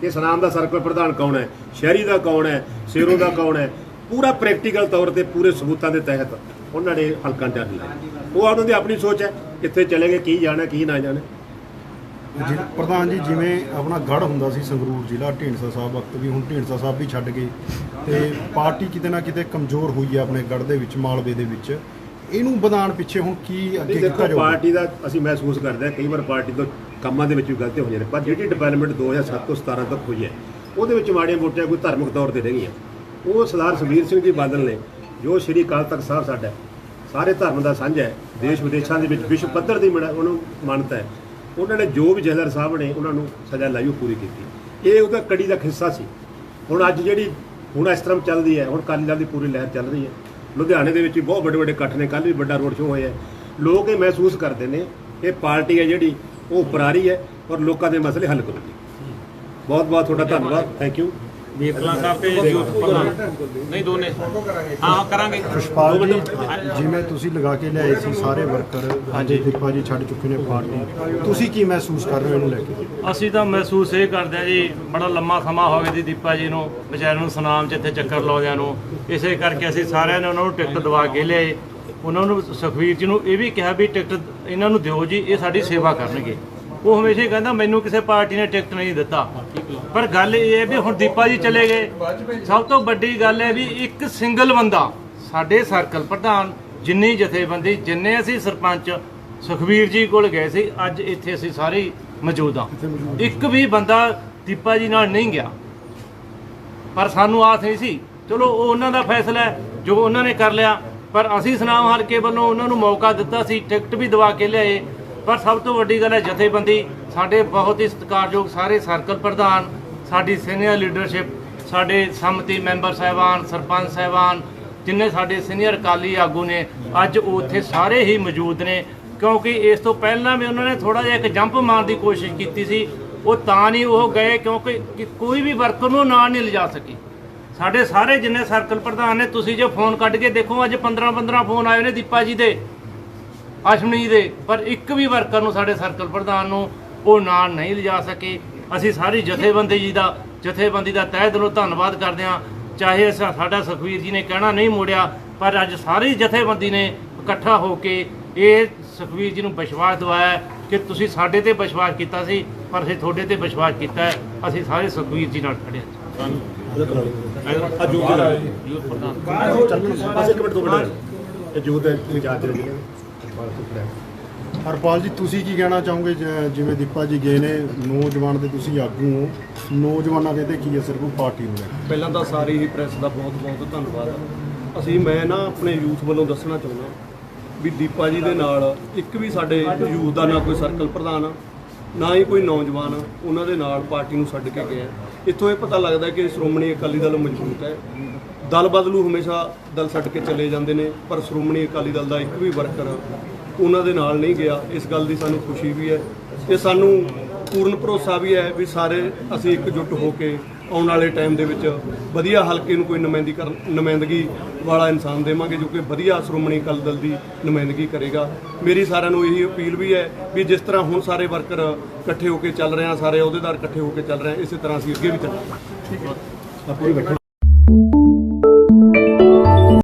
ਕਿ ਸਨਾਮ ਦਾ ਸਰਕਲ ਪ੍ਰਧਾਨ ਕੌਣ ਹੈ, ਸ਼ਹਿਰੀ ਦਾ ਕੌਣ ਹੈ, ਸੇਰੋ ਦਾ ਕੌਣ ਹੈ? ਪੂਰਾ ਪ੍ਰੈਕਟੀਕਲ ਤੌਰ ਤੇ ਪੂਰੇ ਸਬੂਤਾਂ ਦੇ ਤਹਿਤ ਉਹਨਾਂ ਨੇ ਹਲਕਾ ਡਰ ਲਿਆ ਉਹ ਉਹਨਾਂ ਦੀ ਆਪਣੀ ਸੋਚ ਹੈ, ਕਿੱਥੇ ਚਲੇਗੇ ਕੀ ਜਾਣਾ, ਕੀ ਨਾ ਜਾਣਾ। ਜੀ ਪ੍ਰਧਾਨ ਜੀ, ਜਿਵੇਂ ਆਪਣਾ ਗੜ ਹੁੰਦਾ ਸੀ ਸੰਗਰੂਰ ਜ਼ਿਲ੍ਹਾ, ਢੀਂਡਸਾ ਸਾਹਿਬ ਵਕਤ ਵੀ, ਹੁਣ ਢੀਂਡਸਾ ਸਾਹਿਬ ਵੀ ਛੱਡ ਗਏ। ਤੇ ਪਾਰਟੀ ਕਿਤੇ ਨਾ ਕਿਤੇ ਕਮਜ਼ੋਰ ਹੋਈ ਹੈ ਆਪਣੇ ਗੜ ਦੇ ਵਿੱਚ, ਮਾਲਵੇ ਦੇ ਵਿੱਚ। ਇਹਨੂੰ ਵਧਾਉਣ ਪਿੱਛੇ ਹੁਣ ਕੀ ਅੱਗੇ ਕੀਤਾ ਜਾਊਗਾ? ਪਾਰਟੀ ਦਾ ਅਸੀਂ ਮਹਿਸੂਸ ਕਰਦੇ ਹਾਂ ਕਈ ਵਾਰ ਪਾਰਟੀ ਤੋਂ ਕੰਮਾਂ ਦੇ ਵਿੱਚ ਵੀ ਗਲਤੀ ਹੋ ਜਾਂਦੀ ਪਰ ਜਿਹੜੀ ਡਿਵੈਲਪਮੈਂਟ 2007 ਤੋਂ 17 ਤੱਕ ਹੋਈ ਹੈ ਉਹਦੇ ਵਿੱਚ ਮਾੜੀਆਂ ਮੋਟੀਆਂ ਕੋਈ ਧਾਰਮਿਕ ਤੌਰ ਤੇ ਰਹਿ ਗਈਆਂ ਉਹ ਸਰਦਾਰ ਸੁਖਬੀਰ ਸਿੰਘ ਜੀ ਬਾਦਲ ਨੇ ਜੋ ਸ਼੍ਰੀ ਅਕਾਲ ਤਖਤ ਸਾਹਿਬ ਸਾਡਾ ਸਾਰੇ ਧਰਮ ਦਾ ਸਾਂਝਾ ਹੈ ਦੇਸ਼ ਵਿਦੇਸ਼ਾਂ ਦੇ ਵਿੱਚ ਵਿਸ਼ਵ ਪੱਧਰ ਦੀ ਉਹਨੂੰ ਮਾਨਤਾ ਹੈ। ਉਹਨਾਂ ਨੇ ਜੋ ਵੀ ਜਥੇਦਾਰ ਸਾਹਿਬ ਨੇ ਉਹਨਾਂ ਨੂੰ ਸਜ਼ਾ ਲਾਈ ਉਹ ਪੂਰੀ ਕੀਤੀ। ਇਹ ਉਹਦਾ ਕੜੀ ਦਾ ਹਿੱਸਾ ਸੀ। ਹੁਣ ਅੱਜ ਜਿਹੜੀ ਹੁਣ ਇਸ ਤਰ੍ਹਾਂ ਚੱਲਦੀ ਹੈ ਹੁਣ ਅਕਾਲੀ ਦਲ ਦੀ ਪੂਰੀ ਲਹਿਰ ਚੱਲ ਰਹੀ ਹੈ। ਲੁਧਿਆਣੇ ਦੇ ਵਿੱਚ ਵੀ ਬਹੁਤ ਵੱਡੇ ਵੱਡੇ ਇਕੱਠ ਨੇ, ਕੱਲ੍ਹ ਵੀ ਵੱਡਾ ਰੋਡ ਸ਼ੋਅ ਹੋਇਆ ਲੋਕ ਇਹ ਮਹਿਸੂਸ ਕਰਦੇ ਨੇ, ਇਹ ਪਾਰਟੀ ਹੈ ਜਿਹੜੀ, ਉਹ ਉਪਰਾਰੀ ਹੈ ਔਰ ਲੋਕਾਂ ਦੇ ਮਸਲੇ ਹੱਲ ਕਰੂਗੀ। ਬਹੁਤ ਬਹੁਤ ਤੁਹਾਡਾ ਧੰਨਵਾਦ ਥੈਂਕ ਯੂ ਵੀਰਕਲਾ ਸਾਹਿਬ ਤੇ ਯੂਥ ਪ੍ਰਧਾਨ ਨਹੀਂ ਦੋਨੇ। ਹਾਂ ਹਾਂ ਕਰਾਂਗੇ। ਪੁਸ਼ਪਾਲ ਜੀ ਜਿਵੇਂ ਤੁਸੀਂ ਲਗਾ ਕੇ ਲਿਆਏ ਸੀ ਸਾਰੇ ਵਰਕਰ ਅੱਜ ਦੀਪਾ ਜੀ ਛੱਡ ਚੁੱਕੇ ਨੇ ਪਾਰਟੀ। ਤੁਸੀਂ ਕੀ ਮਹਿਸੂਸ ਕਰ ਰਹੇ ਹੋ ਇਹਨੂੰ ਲੈ ਕੇ? ਅਸੀਂ ਤਾਂ ਮਹਿਸੂਸ ਇਹ ਕਰਦੇ ਆ ਜੀ ਬੜਾ ਲੰਮਾ ਸਮਾਂ ਹੋ ਗਿਆ ਜੀ ਦੀਪਾ ਜੀ ਨੂੰ ਵਿਚਾਰਿਆਂ ਨੂੰ ਸੁਨਾਮ ਚ ਇੱਥੇ ਚੱਕਰ ਲਾਉਂਦਿਆਂ ਨੂੰ। ਇਸੇ ਕਰਕੇ ਅਸੀਂ ਸਾਰਿਆਂ ਨੇ ਉਹਨਾਂ ਨੂੰ ਟਿਕਟ ਦਵਾ ਕੇ ਲਿਆਏ। ਉਹਨਾਂ ਨੂੰ ਸੁਖਵੀਰ ਜੀ ਨੂੰ ਇਹ ਵੀ ਕਿਹਾ ਵੀ ਟਿਕਟ ਇਹਨਾਂ ਨੂੰ ਦਿਓ ਜੀ ਇਹ ਸਾਡੀ ਸੇਵਾ ਕਰਨਗੇ। ਉਹ ਹਮੇਸ਼ਾ ਹੀ ਕਹਿੰਦਾ ਮੈਨੂੰ ਕਿਸੇ ਪਾਰਟੀ ਨੇ ਟਿਕਟ ਨਹੀਂ ਦਿੱਤਾ। ਪਰ ਗੱਲ ਇਹ ਹੈ ਵੀ ਹੁਣ ਦੀਪਾ ਜੀ ਚਲੇ ਗਏ। ਸਭ ਤੋਂ ਵੱਡੀ ਗੱਲ ਹੈ ਵੀ ਇੱਕ ਸਿੰਗਲ ਬੰਦਾ ਸਾਡੇ ਸਰਕਲ ਪ੍ਰਧਾਨ ਜਿੰਨੀ ਜਥੇਬੰਦੀ ਜਿੰਨੇ ਅਸੀਂ ਸਰਪੰਚ ਸੁਖਵੀਰ ਜੀ ਕੋਲ ਗਏ ਸੀ ਅੱਜ ਇੱਥੇ ਅਸੀਂ ਸਾਰੇ ਮੌਜੂਦ ਹਾਂ। ਇੱਕ ਵੀ ਬੰਦਾ ਦੀਪਾ ਜੀ ਨਾਲ ਨਹੀਂ ਗਿਆ। ਪਰ ਸਾਨੂੰ ਆਸ ਨਹੀਂ ਸੀ। ਚਲੋ ਉਹ ਉਹਨਾਂ ਦਾ ਫੈਸਲਾ ਜੋ ਉਹਨਾਂ ਨੇ ਕਰ ਲਿਆ। ਪਰ ਅਸੀਂ ਸੁਨਾਮ ਹਲਕੇ ਵੱਲੋਂ ਉਹਨਾਂ ਨੂੰ ਮੌਕਾ ਦਿੱਤਾ ਸੀ ਟਿਕਟ ਵੀ ਦਵਾ ਕੇ ਲਿਆਏ। ਪਰ ਸਭ ਤੋਂ ਵੱਡੀ ਗੱਲ ਹੈ ਜਥੇਬੰਦੀ, ਸਾਡੇ ਬਹੁਤ ਹੀ ਸਤਿਕਾਰਯੋਗ ਸਾਰੇ ਸਰਕਲ ਪ੍ਰਧਾਨ, ਸਾਡੀ ਸੀਨੀਅਰ ਲੀਡਰਸ਼ਿਪ, ਸਾਡੇ ਸੰਮਤੀ ਮੈਂਬਰ ਸਾਹਿਬਾਨ, ਸਰਪੰਚ ਸਾਹਿਬਾਨ, ਜਿੰਨੇ ਸਾਡੇ ਸੀਨੀਅਰ ਅਕਾਲੀ ਆਗੂ ਨੇ, ਅੱਜ ਉਹ ਉੱਥੇ ਸਾਰੇ ਹੀ ਮੌਜੂਦ ਨੇ। ਕਿਉਂਕਿ ਇਸ ਤੋਂ ਪਹਿਲਾਂ ਵੀ ਉਹਨਾਂ ਨੇ ਥੋੜਾ ਜਿਹਾ ਇੱਕ ਜੰਪ ਮਾਰਨ ਦੀ ਕੋਸ਼ਿਸ਼ ਕੀਤੀ ਸੀ, ਉਹ ਤਾਂ ਨਹੀਂ ਉਹ ਗਏ ਕਿਉਂਕਿ ਕੋਈ ਵੀ ਵਰਕਰ ਨੂੰ ਨਾਲ ਨਹੀਂ ਲਿਜਾ ਸਕੀ। ਸਾਡੇ ਸਾਰੇ ਜਿੰਨੇ ਸਰਕਲ ਪ੍ਰਧਾਨ ਨੇ, ਤੁਸੀਂ ਜੇ ਫੋਨ ਕੱਢ ਕੇ ਦੇਖੋ, ਅੱਜ 15 15 ਫੋਨ ਆਏ ਨੇ ਦੀਪਾ ਜੀ ਦੇ। ਅਸ਼ਮਨੀ ਦੇ ਪਰ ਇੱਕ ਵੀ ਵਰਕਰ ਨੂੰ ਸਾਡੇ ਸਰਕਲ ਪ੍ਰਧਾਨ ਨੂੰ ਉਹ ਨਾਲ ਨਹੀਂ ਲਿਜਾ ਸਕੇ ਅਸੀਂ ਸਾਰੀ ਜਥੇਬੰਦੀ ਜੀ ਦਾ ਜਥੇਬੰਦੀ ਦਾ ਤਹਿ ਦਿਲੋਂ ਧੰਨਵਾਦ ਕਰਦੇ ਹਾਂ ਚਾਹੇ ਸਾਡਾ ਸੁਖਵੀਰ ਜੀ ਨੇ ਕਹਿਣਾ ਨਹੀਂ ਮੋੜਿਆ ਪਰ ਅੱਜ ਸਾਰੀ ਜਥੇਬੰਦੀ ਨੇ ਇਕੱਠਾ ਹੋ ਕੇ ਇਹ ਸੁਖਵੀਰ ਜੀ ਨੂੰ ਵਿਸ਼ਵਾਸ ਦਿਵਾਇਆ ਕਿ ਤੁਸੀਂ ਸਾਡੇ ਤੇ ਵਿਸ਼ਵਾਸ ਕੀਤਾ ਸੀ ਪਰ ਅਸੀਂ ਤੁਹਾਡੇ ਤੇ ਵਿਸ਼ਵਾਸ ਕੀਤਾ ਹੈ ਅਸੀਂ ਸਾਰੇ ਸੁਖਵੀਰ ਜੀ ਨਾਲ ਖੜੇ ਹਾਂ ਯੂਥ ਪ੍ਰਧਾਨ ਬਸ ਇੱਕ ਮਿੰਟ ਦੋ ਮਿੰਟ ਇਹ ਇੰਚਾਰਜ ਰਹੇ ਹਰਪਾਲ ਨੇ ਹਰਪਾਲ ਜੀ, ਤੁਸੀਂ ਕੀ ਕਹਿਣਾ ਚਾਹੋਗੇ? ਜ- ਜਿਵੇਂ ਦੀਪਾ ਜੀ ਗਏ ਨੇ, ਨੌਜਵਾਨ ਦੇ ਤੁਸੀਂ ਆਗੂ ਹੋ। ਨੌਜਵਾਨਾਂ ਦੇ ਤੇ ਕੀ ਅਸਰ ਕੋ ਪਾਰਟੀ ਨੂੰ ਲੈ ਪਹਿਲਾਂ ਤਾਂ ਸਾਰੀ ਹੀ ਪ੍ਰੈਸ ਦਾ ਬਹੁਤ ਬਹੁਤ ਧੰਨਵਾਦ ਅਸੀਂ, ਮੈਂ ਨਾ ਆਪਣੇ ਯੂਥ ਵੱਲੋਂ ਦੱਸਣਾ ਚਾਹੁੰਦਾ ਵੀ ਦੀਪਾ ਜੀ ਦੇ ਨਾਲ ਇੱਕ ਵੀ ਸਾਡੇ ਯੂਥ ਦਾ ਨਾ ਕੋਈ ਸਰਕਲ ਪ੍ਰਧਾਨ ਨਾ ਹੀ ਕੋਈ ਨੌਜਵਾਨ ਉਹਨਾਂ ਦੇ ਨਾਲ ਪਾਰਟੀ ਨੂੰ ਛੱਡ ਕੇ ਗਿਆ। ਇੱਥੋਂ ਇਹ ਪਤਾ ਲੱਗਦਾ ਕਿ ਸ਼੍ਰੋਮਣੀ ਅਕਾਲੀ ਦਲ ਮਜ਼ਬੂਤ ਹੈ। ਦਲ ਬਦਲੂ ਹਮੇਸ਼ਾ ਦਲ ਛੱਡ ਕੇ ਚਲੇ ਜਾਂਦੇ ਨੇ, ਪਰ ਸ਼੍ਰੋਮਣੀ ਅਕਾਲੀ ਦਲ ਦਾ ਇੱਕ ਵੀ ਵਰਕਰ ਉਹਨਾਂ ਦੇ ਨਾਲ ਨਹੀਂ ਗਿਆ। ਇਸ ਗੱਲ ਦੀ ਸਾਨੂੰ ਖੁਸ਼ੀ ਵੀ ਹੈ। ਤੇ ਸਾਨੂੰ ਪੂਰਨ ਭਰੋਸਾ ਵੀ ਹੈ ਵੀ ਸਾਰੇ ਅਸੀਂ ਇਕਜੁੱਟ ਹੋ ਕੇ ਆਉਣ ਵਾਲੇ ਟਾਈਮ ਦੇ ਵਿੱਚ ਵਧੀਆ ਹਲਕੇ ਨੂੰ ਕੋਈ ਨੁਮਾਇੰਦੀ ਕਰਨ, ਨੁਮਾਇੰਦਗੀ ਵਾਲਾ ਇਨਸਾਨ ਦੇਵਾਂਗੇ ਜੋ ਕਿ ਵਧੀਆ ਸ਼੍ਰੋਮਣੀ ਅਕਾਲੀ ਦਲ ਦੀ ਨੁਮਾਇੰਦਗੀ ਕਰੇਗਾ। ਮੇਰੀ ਸਾਰਿਆਂ ਨੂੰ ਇਹੀ ਅਪੀਲ ਵੀ ਹੈ ਵੀ ਜਿਸ ਤਰ੍ਹਾਂ ਹੁਣ ਸਾਰੇ ਵਰਕਰ ਇਕੱਠੇ ਹੋ ਕੇ ਚੱਲ ਰਹੇ ਆ, ਸਾਰੇ ਅਹੁਦੇਦਾਰ ਇਕੱਠੇ ਹੋ ਕੇ ਚੱਲ ਰਹੇ ਆ, ਇਸੇ ਤਰ੍ਹਾਂ ਅਸੀਂ ਅੱਗੇ ਵੀ ਚੱਲਾਂਗੇ।